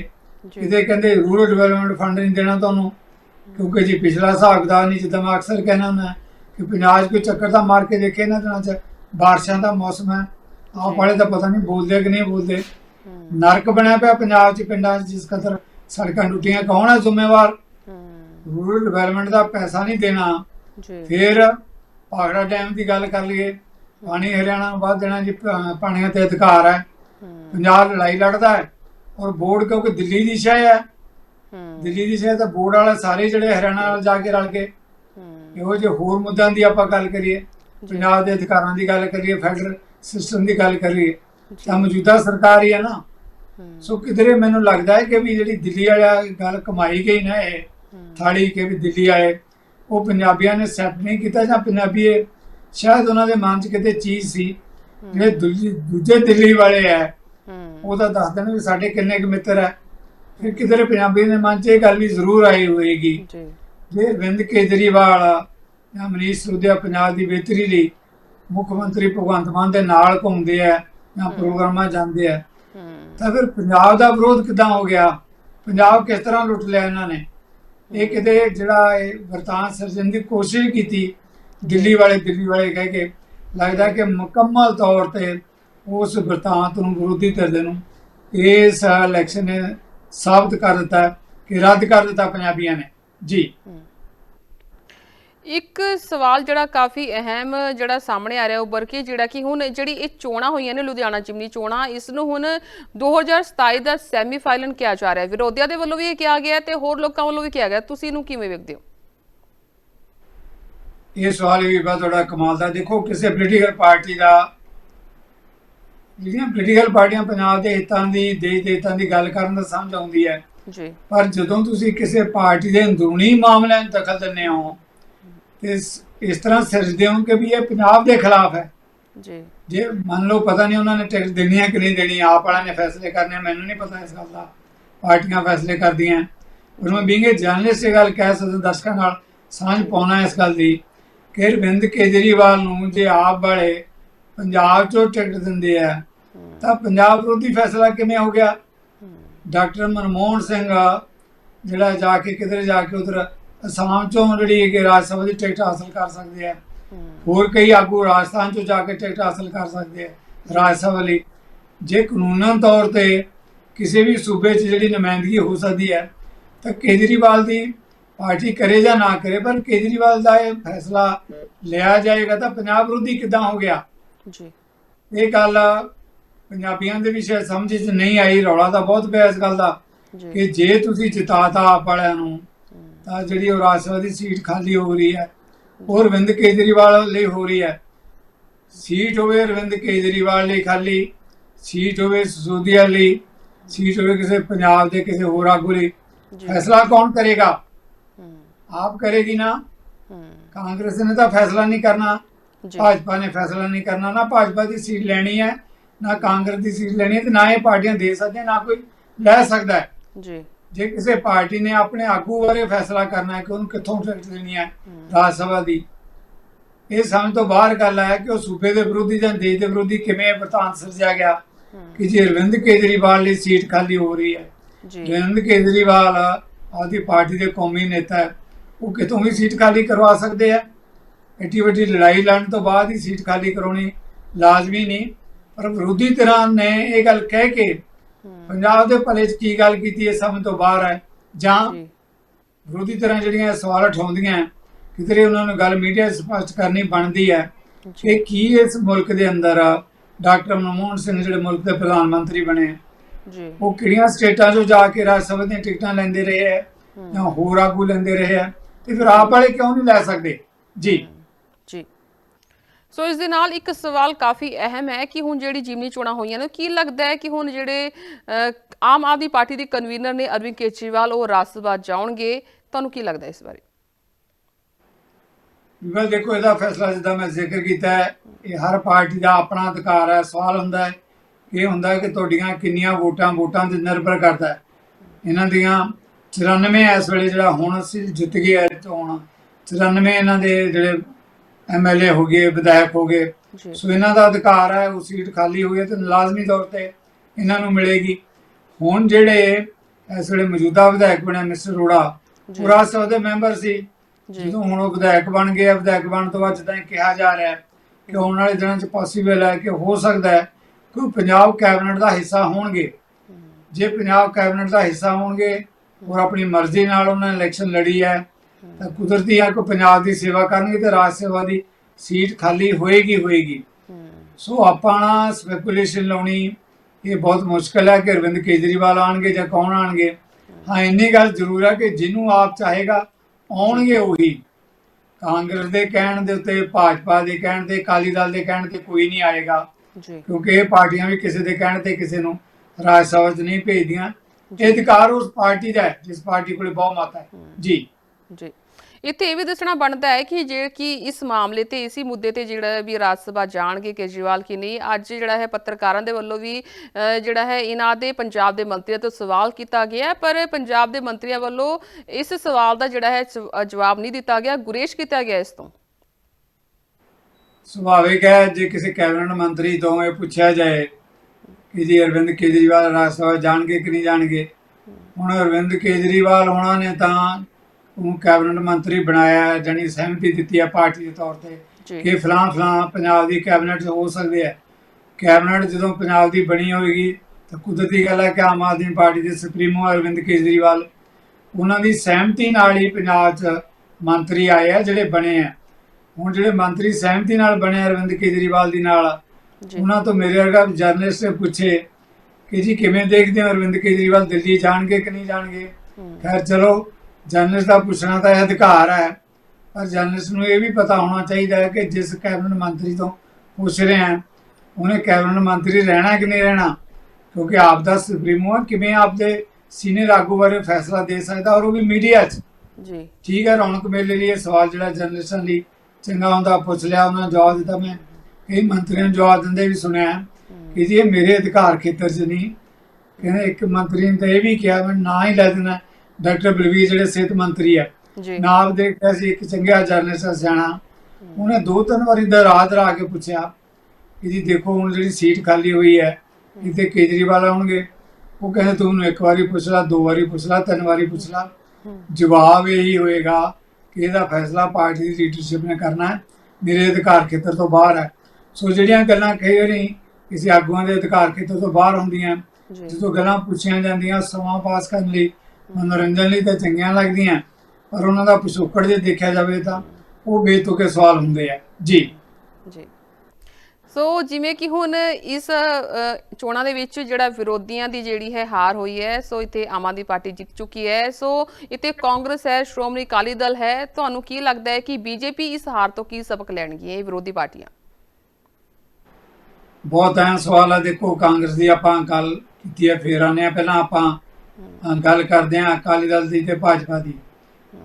ਕਿਤੇ ਕਹਿੰਦੇ ਰੂਰਲ ਡਿਵੈਲਪਮੈਂਟ ਫੰਡ ਨਹੀਂ ਦੇਣਾ ਤੁਹਾਨੂੰ ਕਿਉਂਕਿ ਜੀ ਪਿਛਲਾ ਹਿਸਾਬ ਦਾ ਨਹੀਂ ਜਿੱਦਾਂ ਮੈਂ ਅਕਸਰ ਕਹਿਣਾ ਹੁੰਦਾ ਕਿ ਪੰਜਾਬ 'ਚ ਕੋਈ ਚੱਕਰ ਦਾ ਮਾਰ ਕੇ ਦੇਖੇ ਇਹਨਾਂ ਦਿਨਾਂ 'ਚ। ਬਾਰਿਸ਼ਾਂ ਦਾ ਮੌਸਮ ਹੈ। ਆਪ ਵਾਲੇ ਤਾਂ ਪਤਾ ਨਹੀਂ ਬੋਲਦੇ ਕਿ ਨਹੀਂ ਬੋਲਦੇ। ਨਰਕ ਬਣਿਆ ਪਿਆ ਪੰਜਾਬ 'ਚ ਪਿੰਡਾਂ 'ਚ ਜਿਸ ਕਦਰ ਸੜਕਾਂ ਟੁੱਟੀਆਂ। ਕੌਣ ਹੈ ਜ਼ਿੰਮੇਵਾਰ? ਰੂਰਲ ਡਿਵੈਲਪਮੈਂਟ ਦਾ ਪੈਸਾ ਨਹੀਂ ਦੇਣਾ। ਜੀ। ਫਿਰ ਪਾਗੜਾ ਡੈਮ ਦੀ ਗੱਲ ਕਰ ਲਈਏ। ਪਾਣੀ ਹਰਿਆਣਾ ਨੂੰ ਵੱਧ ਦੇਣਾ ਜੀ ਪਾਣੀਆਂ ਤੇ ਅਧਿਕਾਰ ਹੈ। ਪੰਜਾਬ ਲੜਾਈ ਲੜਦਾ ਹੈ। ਔਰ ਬੋਰਡ ਕਿਉਂਕਿ ਦਿੱਲੀ ਦੀ ਸ਼ਹਿ ਹੈ। ਦਿੱਲੀ ਦੀ ਸ਼ਹਿ ਤਾਂ ਬੋਰਡ ਵਾਲੇ ਸਾਰੇ ਜਿਹੜੇ ਹਰਿਆਣਾ ਨਾਲ ਜਾ ਕੇ ਰਲ ਕੇ ਇਹੋ ਜਿਹੇ ਹੋਰ ਮੁੱਦਿਆਂ ਦੀ ਆਪਾਂ ਗੱਲ ਕਰੀਏ ਪੰਜਾਬ ਦੇ ਅਧਿਕਾਰਾਂ ਦੀ ਗੱਲ ਕਰੀਏ ਫੈਡਰਲ ਸਿਸਟਮ ਦੀ ਗੱਲ ਕਰੀਏ ਤਾਂ ਮੌਜੂਦਾ ਸਰਕਾਰ ਹੀ ਹੈ ਨਾ। ਸੋ ਕਿਧਰੇ ਮੈਨੂੰ ਲੱਗਦਾ ਹੈ ਕਿ ਵੀ ਜਿਹੜੀ ਦਿੱਲੀ ਵਾਲਾ ਗੱਲ ਕਮਾਈ ਗਈ ਨਾ ਇਹ ਥਾੜੀ ਕਿ ਵੀ ਦਿੱਲੀ ਆਏ ਉਹ ਪੰਜਾਬੀਆਂ ਨੇ ਸੈੱਟ ਨਹੀਂ ਕੀਤਾ ਜਾਂ ਪੰਜਾਬੀ ਸ਼ਾਇਦ ਉਹਨਾਂ ਦੇ ਮਨ 'ਚ ਕਿਤੇ ਚੀਜ਼ ਸੀ ਜਿਹੜੇ ਦੂਜੀ ਦਿੱਲੀ ਵਾਲੇ ਆ ਉਹ ਤਾਂ ਦੱਸ ਦੇਣ ਵੀ ਸਾਡੇ ਕਿੰਨੇ ਕੁ ਮਿੱਤਰ ਫਿਰ ਕਿਧਰੇ ਪੰਜਾਬੀ ਦੇ ਮਨ 'ਚ ਇਹ ਗੱਲ ਵੀ ਜ਼ਰੂਰ ਆਈ ਹੋਏਗੀ ਜੀ ਅਰਵਿੰਦ ਕੇਜਰੀਵਾਲ ਜਾਂ ਮਨੀਸ਼ ਸਿਸੋਦੀਆ ਪੰਜਾਬ ਦੀ ਬਿਹਤਰੀ ਲਈ ਮੁੱਖ ਮੰਤਰੀ ਭਗਵੰਤ ਮਾਨ ਦੇ ਨਾਲ ਘੁੰਮਦੇ ਆ ਜਾਂ ਪ੍ਰੋਗਰਾਮਾਂ ਜਾਂਦੇ ਆ। ਤਾਂ ਫਿਰ ਪੰਜਾਬ ਦਾ ਵਿਰੋਧ ਕਿਦਾਂ ਹੋ ਗਿਆ? ਪੰਜਾਬ ਕਿਸ ਤਰ੍ਹਾਂ ਲੁੱਟ ਲਿਆ ਇਹਨਾਂ ਨੇ? ਇਹ ਕਿਤੇ ਜਿਹੜਾ ਇਹ ਵਰਤਾਨ ਸਿਰਜਣ ਦੀ ਕੋਸ਼ਿਸ਼ ਕੀਤੀ ਦਿੱਲੀ ਵਾਲੇ ਦਿੱਲੀ ਵਾਲੇ ਕਹਿ ਕੇ ਲੱਗਦਾ ਕਿ ਮੁਕੰਮਲ ਤੌਰ ਤੇ ਉਸ ਵਰਤਾਂਤ ਨੂੰ ਵਿਰੋਧੀ ਧਿਰ ਦੇ ਨੂੰ ਇਸ ਇਲੈਕਸ਼ਨ ਨੇ ਸਾਬਤ ਕਰ ਦਿੱਤਾ ਕਿ ਰੱਦ ਕਰ ਦਿੱਤਾ ਪੰਜਾਬੀਆਂ ਨੇ। ਜੀ। ਇੱਕ ਸਵਾਲ ਜਿਹੜਾ ਕਾਫੀ ਅਹਿਮ ਜਿਹੜਾ ਸਾਹਮਣੇ ਆ ਰਿਹਾ ਉੱਭਰ ਕੇ ਜਿਹੜਾ ਕਿ ਹੁਣ ਜਿਹੜੀ ਇਹ ਚੋਣਾਂ ਹੋਈਆਂ ਨੇ ਲੁਧਿਆਣਾ ਜਿਮਨੀ ਚੋਣਾਂ ਇਸ ਨੂੰ ਹੁਣ 2027 ਦਾ ਸੈਮੀਫਾਈਨਲ ਕਿਹਾ ਜਾ ਰਿਹਾ ਹੈ। ਵਿਰੋਧੀਆਂ ਦੇ ਵੱਲੋਂ ਵੀ ਇਹ ਕਿਹਾ ਗਿਆ ਤੇ ਹੋਰ ਲੋਕਾਂ ਵੱਲੋਂ ਵੀ ਕਿਹਾ ਗਿਆ ਤੁਸੀਂ ਇਹਨੂੰ ਕਿਵੇਂ ਵੇਖਦੇ ਹੋ? ਇਹ ਸਵਾਲ ਵੀ ਬੜਾ ਤੁਹਾਡਾ ਕਮਾਲ ਦਾ ਦੇਖੋ ਕਿਸੇ ਪੋਲੀਟੀਕਲ ਪਾਰਟੀ ਦਾ ਜਿਹੜੀਆਂ ਪੋਲੀਟੀਕਲ ਪਾਰਟੀਆਂ ਪੰਜਾਬ ਦੇ ਹਿੱਤਾਂ ਦੀ ਦੇਸ਼ ਦੇ ਹਿੱਤਾਂ ਦੀ ਗੱਲ ਕਰਨ ਦਾ ਸਮਝ ਆਉਂਦੀ ਹੈ। ਜੀ। ਪਰ ਜਦੋਂ ਤੁਸੀਂ ਕਿਸੇ ਪਾਰਟੀ ਦੇ ਅੰਦਰੂਨੀ ਮਾਮਲਿਆਂ 'ਚ ਦਖਲ ਦਿੰਦੇ ਹੋ ਇਸ ਇਸ ਤਰ੍ਹਾਂ ਸਿਰਜਦੇ ਹੋ ਕਿ ਵੀ ਇਹ ਪੰਜਾਬ ਦੇ ਖਿਲਾਫ ਹੈ। ਜੀ। ਜੇ ਮੰਨ ਲਓ ਪਤਾ ਨਹੀਂ ਉਹਨਾਂ ਨੇ ਟਿਕਟ ਦੇਣੀ ਹੈ ਕਿ ਨਹੀਂ ਦੇਣੀ ਆਪ ਵਾਲਿਆਂ ਨੇ ਫੈਸਲੇ ਕਰਨੇ ਮੈਨੂੰ ਨਹੀਂ ਪਤਾ ਇਸ ਗੱਲ ਦਾ। ਪਾਰਟੀਆਂ ਫੈਸਲੇ ਕਰਦੀਆਂ। ਪਰ ਮੈਂ ਬੀਂਗੇ ਜਰਨਲਿਸਟ ਇਹ ਗੱਲ ਕਹਿ ਸਕਦਾ ਦਰਸ਼ਕਾਂ ਨਾਲ ਸਾਂਝ ਪਾਉਣਾ ਇਸ ਗੱਲ ਦੀ ਕਿ ਅਰਵਿੰਦ ਕੇਜਰੀਵਾਲ ਨੂੰ ਜੇ ਆਪ ਵਾਲੇ ਪੰਜਾਬ 'ਚੋਂ ਟਿਕਟ ਦਿੰਦੇ ਆ ਤਾਂ ਪੰਜਾਬ ਵਿਰੋਧੀ ਫੈਸਲਾ ਕਿਵੇਂ ਹੋ ਗਿਆ? ਡਾਕਟਰ ਮਨਮੋਹਨ ਸਿੰਘ ਜਿਹੜਾ ਜਾ ਕੇ ਕਿਧਰ ਜਾ ਕੇ ਉਧਰ ਅਸਾਮ ਚੋਂ ਜਿਹੜੀ ਕਿ ਰਾਜ ਸਭਾ ਦੀ ਟਿਕਟ ਹਾਸਲ ਕਰ ਸਕਦੇ ਆ। ਹੋਰ ਕਈ ਆਗੂ ਰਾਜਸਥਾਨ ਚੋਂ ਜਾ ਕੇ ਟਿਕਟ ਹਾਸਲ ਕਰ ਸਕਦੇ ਆ ਰਾਜ ਸਭਾ ਲਈ। ਜੇ ਕਾਨੂੰਨਨ ਤੌਰ ਤੇ ਕਿਸੇ ਵੀ ਸੂਬੇ 'ਚ ਜਿਹੜੀ ਨੁਮਾਇੰਦਗੀ ਹੋ ਸਕਦੀ ਹੈ ਤਾਂ ਕੇਜਰੀਵਾਲ ਦੀ ਪਾਰਟੀ ਕਰੇ ਜਾਂ ਨਾ ਕਰੇ ਪਰ ਕੇਜਰੀਵਾਲ ਦਾ ਇਹ ਫੈਸਲਾ ਲਿਆ ਜਾਏਗਾ ਤਾਂ ਪੰਜਾਬ ਵਿਰੋਧੀ ਕਿਦਾਂ ਹੋ ਗਿਆ? ਜੀ। ਇਹ ਗੱਲ ਪੰਜਾਬੀਆਂ ਦੇ ਵੀ ਸ਼ਾਇਦ ਸਮਝ 'ਚ ਨਹੀਂ ਆਈ ਰੌਲਾ ਤਾਂ ਬਹੁਤ ਪਿਆ ਇਸ ਗੱਲ ਦਾ ਕਿ ਜੇ ਤੁਸੀਂ ਜਿਤਾਤਾ ਆਪ ਵਾਲਿਆਂ ਨੂੰ ਤਾਂ ਜਿਹੜੀ ਉਹ ਰਾਜ ਸਭਾ ਦੀ ਸੀਟ ਖਾਲੀ ਹੋ ਰਹੀ ਹੈ ਉਹ ਅਰਵਿੰਦ ਕੇਜਰੀਵਾਲ ਲਈ ਹੋ ਰਹੀ ਹੈ। ਸੀਟ ਹੋਵੇ ਅਰਵਿੰਦ ਕੇਜਰੀਵਾਲ ਲਈ ਖਾਲੀ ਸੀਟ ਹੋਵੇ ਸਸੋਦੀਆ ਲਈ ਸੀਟ ਹੋਵੇ ਕਿਸੇ ਪੰਜਾਬ ਦੇ ਕਿਸੇ ਹੋਰ ਆਗੂ ਲਈ ਫੈਸਲਾ ਕੌਣ ਕਰੇਗਾ? ਆਪ ਕਰੇਗੀ ਨਾ? ਕਾਂਗਰਸ ਨੇ ਤਾਂ ਫੈਸਲਾ ਨਹੀਂ ਕਰਨਾ ਭਾਜਪਾ ਨੇ ਫੈਸਲਾ ਨਹੀਂ ਕਰਨਾ ਨਾ ਭਾਜਪਾ ਦੀ ਸੀਟ ਲੈਣੀ ਹੈ ਨਾ ਕਾਂਗਰਸ ਦੀ ਸੀਟ ਲੈਣੀ ਹੈ ਤੇ ਨਾ ਇਹ ਪਾਰਟੀਆਂ ਦੇ ਸਕਦੀਆਂ ਨਾ ਕੋਈ ਲੈ ਸਕਦਾ ਹੈ। ਜੀ। ਜੇ ਕਿਸੇ ਪਾਰਟੀ ਨੇ ਆਪਣੇ ਆਗੂ ਬਾਰੇ ਫੈਸਲਾ ਕਰਨਾ ਹੈ ਕਿ ਉਹਨੂੰ ਕਿੱਥੋਂ ਟਿਕਟ ਦੇਣੀ ਹੈ ਰਾਜ ਸਭਾ ਦੀ ਇਹ ਸਮਝ ਤੋਂ ਬਾਹਰ ਗੱਲ ਹੈ ਕਿ ਉਹ ਸੂਬੇ ਦੇ ਵਿਰੋਧੀ ਜਾਂ ਦੇਸ਼ ਦੇ ਵਿਰੋਧੀ ਕਿਵੇਂ ਵਰਤਾਂਤ ਸਿਰਜਿਆ ਗਿਆ ਕਿ ਜੇ ਅਰਵਿੰਦ ਕੇਜਰੀਵਾਲ ਲਈ ਸੀਟ ਖਾਲੀ ਹੋ ਰਹੀ ਹੈ। ਜੀ। ਅਰਵਿੰਦ ਕੇਜਰੀਵਾਲ ਆਦੀ ਪਾਰਟੀ ਦੇ ਕੌਮੀ ਨੇਤਾ ਹੈ ਉਹ ਕਿਤੋਂ ਵੀ ਸੀਟ ਖਾਲੀ ਕਰਵਾ ਸਕਦੇ ਆ ਵੱਡੀ ਲੜਾਈ ਲੜਨ ਤੋਂ ਬਾਅਦ ਹੀ ਸੀਟ ਖਾਲੀ ਕਰਾਉਣੀ ਲਾਜ਼ਮੀ ਨਹੀਂ। ਪਰ ਵਿਰੋਧੀ ਧਿਰਾਂ ਨੇ ਇਹ ਗੱਲ ਕਹਿ ਕੇ ਪੰਜਾਬ ਦੇ ਭਲੇ 'ਚ ਕੀ ਗੱਲ ਕੀਤੀ ਹੈ ਸਮਝ ਤੋਂ ਬਾਹਰ ਹੈ ਜਾਂ ਵਿਰੋਧੀ ਤਰ੍ਹਾਂ ਜਿਹੜੀਆਂ ਇਹ ਸਵਾਲ ਉਠਾਉਂਦੀਆਂ ਕਿਧਰੇ ਉਹਨਾਂ ਨੂੰ ਗੱਲ ਮੀਡੀਆ ਸਪਸ਼ਟ ਕਰਨੀ ਬਣਦੀ ਹੈ। ਕਿ ਕੀ ਇਸ ਮੁਲਕ ਦੇ ਅੰਦਰ ਡਾਕਟਰ ਮਨਮੋਹਨ ਸਿੰਘ ਜਿਹੜੇ ਮੁਲਕ ਦੇ ਪ੍ਰਧਾਨ ਮੰਤਰੀ ਬਣੇ ਜੀ। ਉਹ ਕਿਹੜੀਆਂ ਸਟੇਟਾਂ 'ਚੋਂ ਜਾ ਕੇ ਰਾਜ ਸਭਾ ਦੀਆਂ ਟਿਕਟਾਂ ਲੈਂਦੇ ਰਹੇ ਹੈ। ਜਾਂ ਹੋਰ ਆਗੂ ਲੈਂਦੇ ਰਹੇ ਹੈ ਤੇ ਫਿਰ ਆਪ ਵਾਲੇ ਕਿਉਂ ਨਹੀਂ ਲੈ ਸਕਦੇ? ਜੀ। ਸੋ ਇਸ ਦੇ ਨਾਲ ਇੱਕ ਸਵਾਲ ਕਾਫੀ ਅਹਿਮ ਹੈ ਕਿ ਹੁਣ ਜਿਹੜੀ ਜਿਮਨੀ ਚੋਣਾਂ ਹੋਈਆਂ ਨੇ ਕੀ ਲੱਗਦਾ ਹੈ ਕਿ ਹੁਣ ਜਿਹੜੇ ਆਮ ਆਦਮੀ ਪਾਰਟੀ ਦੇ ਕਨਵੀਨਰ ਨੇ ਅਰਵਿੰਦ ਕੇਜਰੀਵਾਲ, ਉਹ ਰਾਜ ਜਾਣਗੇ? ਤੁਹਾਨੂੰ ਕੀ ਲੱਗਦਾ ਇਸ ਬਾਰੇ? ਬਸ ਦੇਖੋ, ਇਹਦਾ ਫੈਸਲਾ ਜਿੱਦਾਂ ਮੈਂ ਜ਼ਿਕਰ ਕੀਤਾ ਹੈ, ਇਹ ਹਰ ਪਾਰਟੀ ਦਾ ਆਪਣਾ ਅਧਿਕਾਰ ਹੈ, ਸਵਾਲ ਹੁੰਦਾ ਹੈ, ਇਹ ਹੁੰਦਾ ਕਿ ਤੁਹਾਡੀਆਂ ਕਿੰਨੀਆਂ ਵੋਟਾਂ ਵੋਟਾਂ ਤੇ ਨਿਰਭਰ ਕਰਦਾ ਹੈ। ਇਹਨਾਂ ਦੀਆਂ 94 ਇਸ ਵੇਲੇ ਜਿਹੜਾ ਹੁਣ ਅਸੀਂ ਜਿੱਤ ਗਏ ਹੈ 94 ਇਹਨਾਂ ਦੇ ਜਿਹੜੇ ਐਮਐਲਏ ਹੋ ਗਏ ਵਿਧਾਇਕ ਹੋ ਗਏ। ਸੋ ਇਹਨਾਂ ਦਾ ਅਧਿਕਾਰ ਹੈ ਉਹ ਸੀਟ ਖਾਲੀ ਹੋਈ ਹੈ ਤੇ ਲਾਜ਼ਮੀ ਤੌਰ ਤੇ ਇਹਨਾਂ ਨੂੰ ਮਿਲੇਗੀ। ਹੁਣ ਜਿਹੜੇ ਇਸ ਵੇਲੇ ਮੌਜੂਦਾ ਵਿਧਾਇਕ ਬਣਿਆ ਮਿਸਟਰ। ਉਹ ਰਾਜ ਸਭਾ ਦੇ ਮੈਂਬਰ ਸੀ। ਜਦੋਂ ਹੁਣ ਉਹ ਵਿਧਾਇਕ ਬਣ ਗਏ ਆ ਵਿਧਾਇਕ ਬਣਨ ਤੋਂ ਬਾਅਦ ਜਿੱਦਾਂ ਕਿਹਾ ਜਾ ਰਿਹਾ ਹੈ ਕਿ ਆਉਣ ਵਾਲੇ ਦਿਨਾਂ 'ਚ ਪੋਸੀਬਲ ਹੈ ਕਿ ਹੋ ਸਕਦਾ ਹੈ ਕਿ ਉਹ ਪੰਜਾਬ ਕੈਬਨਿਟ ਦਾ ਹਿੱਸਾ ਹੋਣਗੇ। ਜੇ ਪੰਜਾਬ ਕੈਬਨਿਟ ਦਾ ਹਿੱਸਾ ਹੋਣਗੇ ਔਰ ਆਪਣੀ ਮਰਜ਼ੀ ਨਾਲ ਉਹਨਾਂ ਨੇ ਇਲੈਕਸ਼ਨ ਲੜੀ ਹੈ ਤਾਂ ਕੁਦਰਤੀ ਹੈ ਕਿ ਪੰਜਾਬ ਦੀ ਸੇਵਾ ਕਰਨਗੇ ਤੇ ਰਾਜ ਸਭਾ ਦੀ ਸੀਟ ਖਾਲੀ ਹੋਏਗੀ ਹੋਏਗੀ। ਸੋ ਆਪਾਂ ਸਪੈਕੂਲੇਸ਼ਨ ਲਾਉਣੀ ਇਹ ਬਹੁਤ ਮੁਸ਼ਕਲ ਹੈ ਕਿ ਅਰਵਿੰਦ ਕੇਜਰੀਵਾਲ ਆਣਗੇ ਜਾਂ ਕੌਣ ਆਣਗੇ ਹਾਂ ਇੰਨੀ ਗੱਲ ਜ਼ਰੂਰ ਹੈ ਕਿ ਜਿਹਨੂੰ ਆਪ ਚਾਹੇਗਾ ਆਉਣਗੇ ਉਹੀ। ਕਾਂਗਰਸ ਦੇ ਕਹਿਣ ਦੇ ਉੱਤੇ ਭਾਜਪਾ ਦੇ ਕਹਿਣ ਤੇ ਅਕਾਲੀ ਦਲ ਦੇ ਕਹਿਣ ਤੇ ਕੋਈ ਨਹੀਂ ਆਏਗਾ। ਕਿਉਂਕਿ ਇਹ ਪਾਰਟੀਆਂ ਵੀ ਕਿਸੇ ਦੇ ਕਹਿਣ ਤੇ ਕਿਸੇ ਨੂੰ ਰਾਜ ਸਭਾ 'ਚ ਨਹੀਂ ਭੇਜਦੀਆਂ। ਇਹ ਅਧਿਕਾਰ ਉਸ ਪਾਰਟੀ ਦਾ ਹੈ ਜਿਸ ਪਾਰਟੀ ਕੋਲੇ ਬਹੁਮਤ ਹੈ। ਜੀ। ਜੀ। ਇੱਥੇ ਇਹ ਵੀ ਦੱਸਣਾ ਬਣਦਾ ਹੈ ਕਿ ਜੇ ਕਿ ਇਸ ਮਾਮਲੇ ਤੇ, ਇਸੇ ਮੁੱਦੇ ਤੇ ਜਿਹੜਾ ਵੀ ਰਾਜ ਸਭਾ ਜਾਣਗੇ ਕੇਜਰੀਵਾਲ ਕਿ ਨਹੀਂ, ਅੱਜ ਜਿਹੜਾ ਹੈ ਪੱਤਰਕਾਰਾਂ ਦੇ ਵੱਲੋਂ ਵੀ ਜਿਹੜਾ ਹੈ ਇਹਨਾਂ ਦੇ ਪੰਜਾਬ ਦੇ ਮੰਤਰੀਆਂ ਤੋਂ ਸਵਾਲ ਕੀਤਾ ਗਿਆ ਪਰ ਪੰਜਾਬ ਦੇ ਮੰਤਰੀਆਂ ਵੱਲੋਂ ਇਸ ਸਵਾਲ ਦਾ ਜਿਹੜਾ ਹੈ ਜਵਾਬ ਨਹੀਂ ਦਿੱਤਾ ਗਿਆ ਗੁਰੇਸ਼ ਕੀਤਾ ਗਿਆ ਇਸ ਤੋਂ। ਸੁਭਾਵਿਕ ਹੈ, ਜੇ ਕਿਸੇ ਕੈਬਨਿਟ ਮੰਤਰੀ ਤੋਂ ਇਹ ਪੁੱਛਿਆ ਜਾਏ ਕਿ ਜੀ ਅਰਵਿੰਦ ਕੇਜਰੀਵਾਲ ਰਾਜ ਸਭਾ ਜਾਣਗੇ ਕਿ ਨਹੀਂ ਜਾਣਗੇ, ਹੁਣ ਅਰਵਿੰਦ ਕੇਜਰੀਵਾਲ ਉਹਨਾਂ ਨੇ ਤਾਂ ਉਹਨੂੰ ਕੈਬਨਿਟ ਮੰਤਰੀ ਬਣਾਇਆ ਹੈ, ਜਾਣੀ ਸਹਿਮਤੀ ਦਿੱਤੀ ਹੈ ਪਾਰਟੀ ਦੇ ਤੌਰ ਤੇ ਕਿ ਫਲਾਂ ਫਲਾਂ ਪੰਜਾਬ ਦੀ ਕੈਬਨਿਟ ਹੋ ਸਕਦੇ ਆ ਕੈਬਨਿਟ ਜਦੋਂ ਪੰਜਾਬ ਦੀ ਬਣੀ ਹੋਏਗੀ ਤਾਂ ਕੁਦਰਤੀ ਗੱਲ ਹੈ ਕਿ ਆਮ ਆਦਮੀ ਪਾਰਟੀ ਦੇ ਸੁਪਰੀਮੋ ਅਰਵਿੰਦ ਕੇਜਰੀਵਾਲ ਉਹਨਾਂ ਦੀ ਸਹਿਮਤੀ ਨਾਲ ਹੀ ਪੰਜਾਬ 'ਚ ਮੰਤਰੀ ਆਏ ਆ ਜਿਹੜੇ ਬਣੇ ਆ। ਹੁਣ ਜਿਹੜੇ ਮੰਤਰੀ ਸਹਿਮਤੀ ਨਾਲ ਬਣੇ ਅਰਵਿੰਦ ਕੇਜਰੀਵਾਲ ਦੀ ਨਾਲ ਉਹਨਾਂ ਤੋਂ ਮੇਰੇ ਵਰਗਾ ਜਰਨਲਿਸਟ ਪੁੱਛੇ ਕਿ ਜੀ ਕਿਵੇਂ ਦੇਖਦੇ ਹੋ ਅਰਵਿੰਦ ਕੇਜਰੀਵਾਲ ਦਿੱਲੀ ਜਾਣਗੇ ਕਿ ਨਹੀਂ ਜਾਣਗੇ? ਖੈਰ ਚਲੋ ਜਰਨਲਿਸਟ ਦਾ ਪੁੱਛਣਾ ਤਾਂ ਇਹ ਅਧਿਕਾਰ ਹੈ ਪਰ ਜਰਨਲਿਸਟ ਨੂੰ ਇਹ ਵੀ ਪਤਾ ਹੋਣਾ ਚਾਹੀਦਾ ਹੈ ਕਿ ਜਿਸ ਕੈਬਨਿਟ ਮੰਤਰੀ ਤੋਂ ਪੁੱਛ ਰਹੇ ਹਾਂ ਉਹਨੇ ਕੈਬਨਿਟ ਮੰਤਰੀ ਰਹਿਣਾ ਕਿ ਨਹੀਂ ਰਹਿਣਾ? ਕਿਉਂਕਿ ਆਪ ਦਾ ਸੁਪਰੀਮੋ ਹੈ ਕਿਵੇਂ ਆਪ ਦੇ ਸੀਨੀਅਰ ਆਗੂ ਬਾਰੇ ਫੈਸਲਾ ਦੇ ਸਕਦਾ ਔਰ ਉਹ ਵੀ ਮੀਡੀਆ 'ਚ? ਜੀ। ਠੀਕ ਹੈ ਰੌਣਕ ਮੇਲੇ ਲਈ ਇਹ ਸਵਾਲ ਜਿਹੜਾ ਜਰਨਲਿਸਟਾਂ ਲਈ ਚੰਗਾ ਹੁੰਦਾ ਪੁੱਛ ਲਿਆ ਉਹਨਾਂ ਨੇ ਜਵਾਬ ਦਿੱਤਾ। ਮੈਂ ਕਈ ਮੰਤਰੀਆਂ ਨੂੰ ਜਵਾਬ ਦਿੰਦੇ ਵੀ ਸੁਣਿਆ ਕਿ ਜੀ ਇਹ ਮੇਰੇ ਅਧਿਕਾਰ ਖੇਤਰ 'ਚ ਨਹੀਂ। ਕਹਿੰਦੇ ਇੱਕ ਮੰਤਰੀ ਨੇ ਤਾਂ ਇਹ ਵੀ ਕਿਹਾ ਮੈਂ ਨਾਂ ਹੀ ਲੈ ਦੇਣਾ ਡਾਕਟਰ ਬਲਵੀਰ ਜਿਹੜੇ ਸਿਹਤ ਮੰਤਰੀ ਆ ਜੀ। ਨਾਮ ਦੇਖਿਆ ਸੀ ਇੱਕ ਚੰਗਾ ਜਰਨਲਿਸਟ ਸਿਆਣਾ। ਉਹਨੇ ਦੋ ਤਿੰਨ ਵਾਰੀ ਦਰਾ ਦਰਾ ਕੇ ਪੁੱਛਿਆ ਕਿ ਜੀ ਦੇਖੋ ਹੁਣ ਜਿਹੜੀ ਸੀਟ ਖਾਲੀ ਹੋਈ ਹੈ ਇੱਥੇ ਕੇਜਰੀਵਾਲ ਆਉਣਗੇ। ਉਹ ਕਹਿੰਦੇ ਤੂੰ ਉਹਨੂੰ ਇੱਕ ਵਾਰੀ ਪੁੱਛ ਲਾ ਦੋ ਵਾਰੀ ਪੁੱਛ ਲਾ ਤਿੰਨ ਵਾਰੀ ਪੁੱਛ ਲਾ। ਜਵਾਬ ਇਹੀ ਹੋਏਗਾ ਕਿ ਇਹਦਾ ਫੈਸਲਾ ਪਾਰਟੀ ਦੀ ਲੀਡਰਸ਼ਿਪ ਨੇ ਕਰਨਾ ਹੈ। ਮੇਰੇ ਅਧਿਕਾਰ ਖੇਤਰ ਤੋਂ ਬਾਹਰ ਹੈ। ਸੋ ਜਿਹੜੀਆਂ ਗੱਲਾਂ ਕਈ ਵਾਰੀ ਕਿਸੇ ਆਗੂਆਂ ਦੇ ਅਧਿਕਾਰ ਖੇਤਰ ਤੋਂ ਬਾਹਰ ਹੁੰਦੀਆਂ ਜਦੋਂ ਗੱਲਾਂ ਪੁੱਛੀਆਂ ਜਾਂਦੀਆਂ ਸਮਾਂ ਪਾਸ ਕਰਨ ਲਈ ਮਨੋਰੰਜਨ ਲਈ ਤਾਂ ਚੰਗੀਆਂ ਲੱਗਦੀਆਂ ਪਰ ਉਹਨਾਂ ਦਾ ਪਿਛੋਕੜ ਜੇ ਦੇਖਿਆ ਜਾਵੇ ਤਾਂ ਉਹ ਬੇਤੁਕੇ ਸਵਾਲ ਹੁੰਦੇ ਆ। ਜੀ। ਜੀ। ਸੋ ਜਿਵੇਂ ਕਿ ਹੁਣ ਇਸ ਚੋਣਾਂ ਦੇ ਵਿੱਚ ਜਿਹੜਾ ਵਿਰੋਧੀਆਂ ਦੀ ਜਿਹੜੀ ਹੈ ਹਾਰ ਹੋਈ ਹੈ ਸੋ ਇੱਥੇ ਆਮ ਆਦਮੀ ਪਾਰਟੀ ਜਿੱਤ ਚੁੱਕੀ ਹੈ। ਸੋ ਇੱਥੇ ਕਾਂਗਰਸ ਹੈ ਸ਼੍ਰੋਮਣੀ ਅਕਾਲੀ ਦਲ ਹੈ ਤੁਹਾਨੂੰ ਕੀ ਲੱਗਦਾ ਹੈ ਕਿ ਬੀਜੇਪੀ ਇਸ ਹਾਰ ਤੋਂ ਕੀ ਸਬਕ ਲੈਣਗੀ ਇਹ ਵਿਰੋਧੀ ਪਾਰਟੀਆਂ? ਬਹੁਤ ਅਹਿਮ ਸਵਾਲ ਹੈ ਦੇਖੋ ਕਾਂਗਰਸ ਦੀ ਆਪਾਂ ਗੱਲ ਕੀਤੀ ਹੈ ਫੇਰ ਆਨੇ ਆ ਪਹਿਲਾਂ ਆਪਾਂ ਗੱਲ ਕਰਦੇ ਹਾਂ ਅਕਾਲੀ ਦਲ ਦੀ ਤੇ ਭਾਜਪਾ ਦੀ।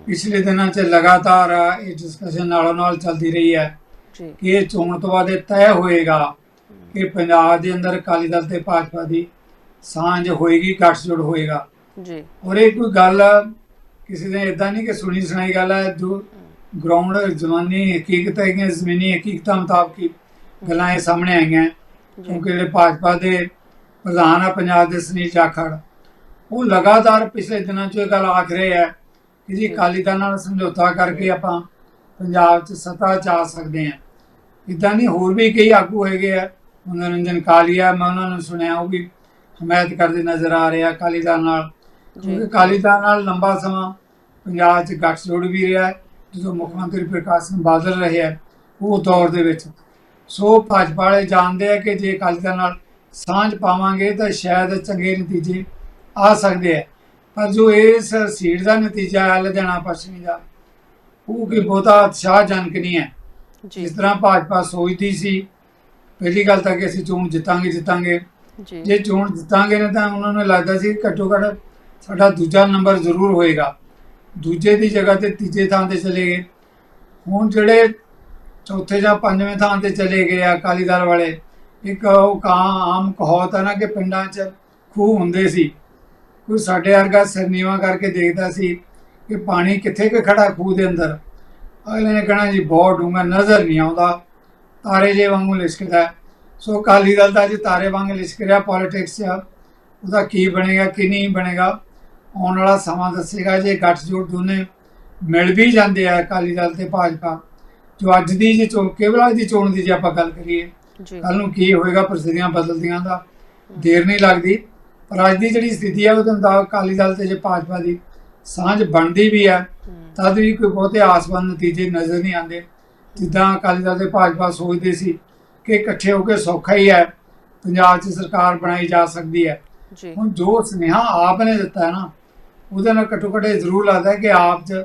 ਪਿਛਲੇ ਦਿਨਾਂ 'ਚ ਲਗਾਤਾਰ ਇਹ ਡਿਸਕਸ਼ਨ ਨਾਲੋਂ ਨਾਲ ਚੱਲਦੀ ਰਹੀ ਹੈ ਕਿ ਇਹ ਚੋਣ ਤੋਂ ਬਾਅਦ ਇਹ ਤੈਅ ਹੋਏਗਾ ਕਿ ਪੰਜਾਬ ਦੇ ਅੰਦਰ ਅਕਾਲੀ ਦਲ ਤੇ ਭਾਜਪਾ ਦੀ ਸਾਂਝ ਹੋਏਗੀ ਗੱਠਜੋੜ ਹੋਏਗਾ। ਜੀ। ਔਰ ਇਹ ਕੋਈ ਗੱਲ ਕਿਸੇ ਨੇ ਇਦਾਂ ਨਹੀਂ ਕਿ ਸੁਣੀ ਸੁਣਾਈ ਗੱਲ ਹੈ ਜੋ ਗਰਾਊਂਡ ਜ਼ਮਾਨੀ ਹਕੀਕਤ ਹੈਗੀਆਂ ਜ਼ਮੀਨੀ ਹਕੀਕਤਾਂ ਮੁਤਾਬਕ ਹੀ ਗੱਲਾਂ ਇਹ ਸਾਹਮਣੇ ਆਈਆਂ। ਕਿਉਂਕਿ ਜਿਹੜੇ ਭਾਜਪਾ ਦੇ ਪ੍ਰਧਾਨ ਆ ਪੰਜਾਬ ਦੇ ਸੁਨੀਲ ਜਾਖੜ ਉਹ ਲਗਾਤਾਰ ਪਿਛਲੇ ਦਿਨਾਂ 'ਚ ਇਹ ਗੱਲ ਆਖ ਰਹੇ ਹੈ ਕਿ ਜੀ ਅਕਾਲੀ ਦਲ ਨਾਲ ਸਮਝੌਤਾ ਕਰਕੇ ਆਪਾਂ ਪੰਜਾਬ 'ਚ ਸੱਤਾ 'ਚ ਆ ਸਕਦੇ ਹਾਂ। ਇਦਾਂ ਨਹੀਂ ਹੋਰ ਵੀ ਕਈ ਆਗੂ ਹੈਗੇ ਆ। ਮਨੋਰੰਜਨ ਕਾਲੀਆ ਮੈਂ ਉਹਨਾਂ ਨੂੰ ਸੁਣਿਆ ਉਹ ਵੀ ਹਮਾਇਤ ਕਰਦੇ ਨਜ਼ਰ ਆ ਰਹੇ ਅਕਾਲੀ ਦਲ ਨਾਲ। ਕਿਉਂਕਿ ਅਕਾਲੀ ਦਲ ਨਾਲ ਲੰਬਾ ਸਮਾਂ ਪੰਜਾਬ 'ਚ ਗੱਠਜੋੜ ਵੀ ਰਿਹਾ ਹੈ, ਜਦੋਂ ਮੁੱਖ ਮੰਤਰੀ ਪ੍ਰਕਾਸ਼ ਸਿੰਘ ਬਾਦਲ ਰਹੇ ਆ ਉਹ ਦੌਰ ਦੇ ਵਿੱਚ। ਸੋ ਭਾਜਪਾ ਵਾਲੇ ਜਾਣਦੇ ਆ ਕਿ ਜੇ ਅਕਾਲੀ ਦਲ ਨਾਲ ਸਾਂਝ ਪਾਵਾਂਗੇ ਤਾਂ ਸ਼ਾਇਦ ਚੰਗੇ ਨਤੀਜੇ ਆ ਸਕਦੇ ਆ ਪਰ ਜੋ ਇਸ ਸੀਟ ਦਾ ਨਤੀਜਾ ਹੈ ਲੁਧਿਆਣਾ ਪੱਛਮੀ ਦਾ ਉਹ ਕੋਈ ਬਹੁਤਾ ਉਤਸ਼ਾਹਜਨਕ ਨਹੀਂ ਹੈ। ਜੀ। ਜਿਸ ਤਰ੍ਹਾਂ ਭਾਜਪਾ ਸੋਚਦੀ ਸੀ ਪਹਿਲੀ ਗੱਲ ਤਾਂ ਕਿ ਅਸੀਂ ਚੋਣ ਜਿੱਤਾਂਗੇ ਜਿੱਤਾਂਗੇ। ਜੀ। ਜੇ ਚੋਣ ਜਿੱਤਾਂਗੇ ਨਾ ਤਾਂ ਉਹਨਾਂ ਨੂੰ ਲੱਗਦਾ ਸੀ ਘੱਟੋ ਘੱਟ ਸਾਡਾ ਦੂਜਾ ਨੰਬਰ ਜ਼ਰੂਰ ਹੋਏਗਾ। ਦੂਜੇ ਦੀ ਜਗ੍ਹਾ ਤੇ ਤੀਜੇ ਥਾਂ ਤੇ ਚਲੇ ਗਏ। ਹੁਣ ਜਿਹੜੇ ਚੌਥੇ ਜਾਂ ਪੰਜਵੇਂ ਥਾਂ ਤੇ ਚਲੇ ਗਏ ਆ ਅਕਾਲੀ ਦਲ ਵਾਲੇ ਇੱਕ ਉਹ ਕਾਂ ਆਮ ਕਹਾਵਤ ਹੈ ਨਾ ਕਿ ਪਿੰਡਾਂ 'ਚ ਖੂਹ ਹੁੰਦੇ ਸੀ। ਕੋਈ ਸਾਡੇ ਵਰਗਾ ਸਿਰ ਨੀਵਾਂ ਕਰਕੇ ਦੇਖਦਾ ਸੀ ਕਿ ਪਾਣੀ ਕਿੱਥੇ ਕਿ ਖੜਾ ਖੂਹ ਦੇ ਅੰਦਰ। ਅਗਲੇ ਨੇ ਕਹਿਣਾ ਜੀ ਬਹੁਤ ਡੂੰਘਾ ਨਜ਼ਰ ਨਹੀਂ ਆਉਂਦਾ। ਤਾਰੇ ਜੇ ਵਾਂਗੂ ਲਿਸ਼ਕਦਾ। ਸੋ ਅਕਾਲੀ ਦਲ ਦਾ ਜੀ ਤਾਰੇ ਵਾਂਗ ਲਿਸ਼ਕ ਰਿਹਾ ਪੋਲਿਟਿਕਸ 'ਚ। ਉਹਦਾ ਕੀ ਬਣੇਗਾ ਕੀ ਨਹੀਂ ਬਣੇਗਾ? ਆਉਣ ਵਾਲਾ ਸਮਾਂ ਦੱਸੇਗਾ ਜੇ ਗੱਠਜੋੜ ਦੋਨੇ ਮਿਲ ਵੀ ਜਾਂਦੇ ਆ ਅਕਾਲੀ ਦਲ ਤੇ ਭਾਜਪਾ। ਜੋ ਅੱਜ ਦੀ ਜੇ ਚੋਣ ਕੇਵਲ ਅੱਜ ਦੀ ਚੋਣ ਦੀ ਜੇ ਆਪਾਂ ਗੱਲ ਕਰੀਏ ਕੱਲ ਨੂੰ ਕੀ ਹੋਏਗਾ ਪ੍ਰਸਥਿਤੀਆਂ ਬਦਲਦੀਆਂ ਦਾ ਦੇਰ ਨਹੀਂ ਲੱਗਦੀ। ਪਰ ਅੱਜ ਦੀ ਜਿਹੜੀ ਸਥਿਤੀ ਹੈ ਉਹਦੇ ਮੁਤਾਬਕ ਅਕਾਲੀ ਦਲ ਤੇ ਜੇ ਭਾਜਪਾ ਦੀ ਸਾਂਝ ਬਣਦੀ ਵੀ ਹੈ। ਤਦ ਵੀ ਕੋਈ ਬਹੁਤੇ ਆਸਵੰਦ ਨਤੀਜੇ ਨਜ਼ਰ ਨਹੀਂ ਆਉਂਦੇ। ਜਿੱਦਾਂ ਅਕਾਲੀ ਦਲ ਤੇ ਭਾਜਪਾ ਸੋਚਦੇ ਸੀ ਕਿ ਇਕੱਠੇ ਹੋ ਕੇ ਸੌਖਾ ਹੀ ਹੈ ਪੰਜਾਬ 'ਚ ਸਰਕਾਰ ਬਣਾਈ ਜਾ ਸਕਦੀ ਹੈ। ਜੀ। ਹੁਣ ਜੋ ਸੁਨੇਹਾ ਆਪ ਨੇ ਦਿੱਤਾ ਹੈ ਨਾ ਉਹਦੇ ਨਾਲ ਘੱਟੋ ਘੱਟ ਜ਼ਰੂਰ ਲੱਗਦਾ ਹੈ ਕਿ ਆਪ 'ਚ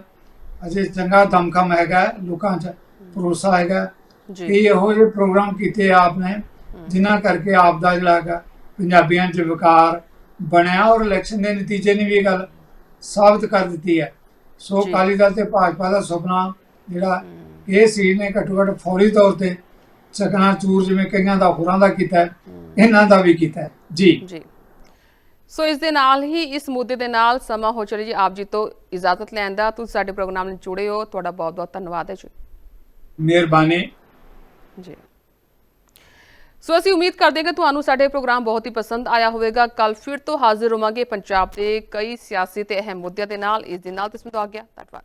ਅਜੇ ਚੰਗਾ ਦਮਖਮ ਹੈਗਾ ਲੋਕਾਂ 'ਚ ਭਰੋਸਾ ਹੈਗਾ। ਕਿ ਇਹੋ ਜਿਹੇ ਪ੍ਰੋਗਰਾਮ ਕੀਤੇ ਆਪ ਨੇ ਜਿਨ੍ਹਾਂ ਕਰਕੇ ਆਪ ਦਾ ਜਿਹੜਾ ਹੈਗਾ ਪੰਜਾਬੀਆਂ 'ਚ ਵਿਕਾਰ ਬਣਿਆ ਔਰ ਇਲੈਕਸ਼ਨ ਦੇ ਨਤੀਜੇ ਨੇ ਵੀ ਇਹ ਗੱਲ ਸਾਬਤ ਕਰ ਦਿੱਤੀ ਹੈ। ਸੋ। ਅਕਾਲੀ ਦਲ ਤੇ ਭਾਜਪਾ ਦਾ ਸੁਪਨਾ ਜਿਹੜਾ ਇਹ ਸੀ ਨੇ ਘੱਟੋ ਘੱਟ ਫੌਰੀ ਤੌਰ ਤੇ ਚਕਨਾ ਚੂਰ ਜਿਵੇਂ ਕਈਆਂ ਦਾ ਹੋਰਾਂ ਦਾ ਕੀਤਾ ਇਹਨਾਂ ਦਾ ਵੀ ਕੀਤਾ। ਜੀ। ਜੀ। ਸੋ ਇਸ ਦੇ ਨਾਲ ਹੀ ਇਸ ਮੁੱਦੇ ਦੇ ਨਾਲ ਸਮਾਂ ਹੋ ਚਲੀ ਜੀ। ਆਪ ਜੀ ਤੋਂ ਇਜਾਜ਼ਤ ਲੈਣ ਦਾ ਤੁਸੀਂ ਸਾਡੇ ਪ੍ਰੋਗਰਾਮ ਨਾਲ ਜੁੜੇ ਹੋ। ਤੁਹਾਡਾ ਬਹੁਤ ਬਹੁਤ ਧੰਨਵਾਦ ਹੈ ਜੀ। ਮਿਹਰਬਾਨੀ। ਜੀ। ਸੋ ਅਸੀਂ ਉਮੀਦ ਕਰਦੇ ਹਾਂ ਕਿ ਤੁਹਾਨੂੰ ਸਾਡੇ ਪ੍ਰੋਗਰਾਮ ਬਹੁਤ ਹੀ ਪਸੰਦ ਆਇਆ ਹੋਵੇਗਾ। ਕੱਲ ਫਿਰ ਤੋਂ ਹਾਜ਼ਰ ਹੋਵਾਂਗੇ ਪੰਜਾਬ ਦੇ ਕਈ ਸਿਆਸੀ ਤੇ ਅਹਿਮ ਮੁੱਦਿਆਂ ਦੇ ਨਾਲ। ਇਸ ਦੇ ਨਾਲ ਤੁਸੀਂ ਤੋਂ ਆ। ਗਿਆ ਧੰਨਵਾਦ।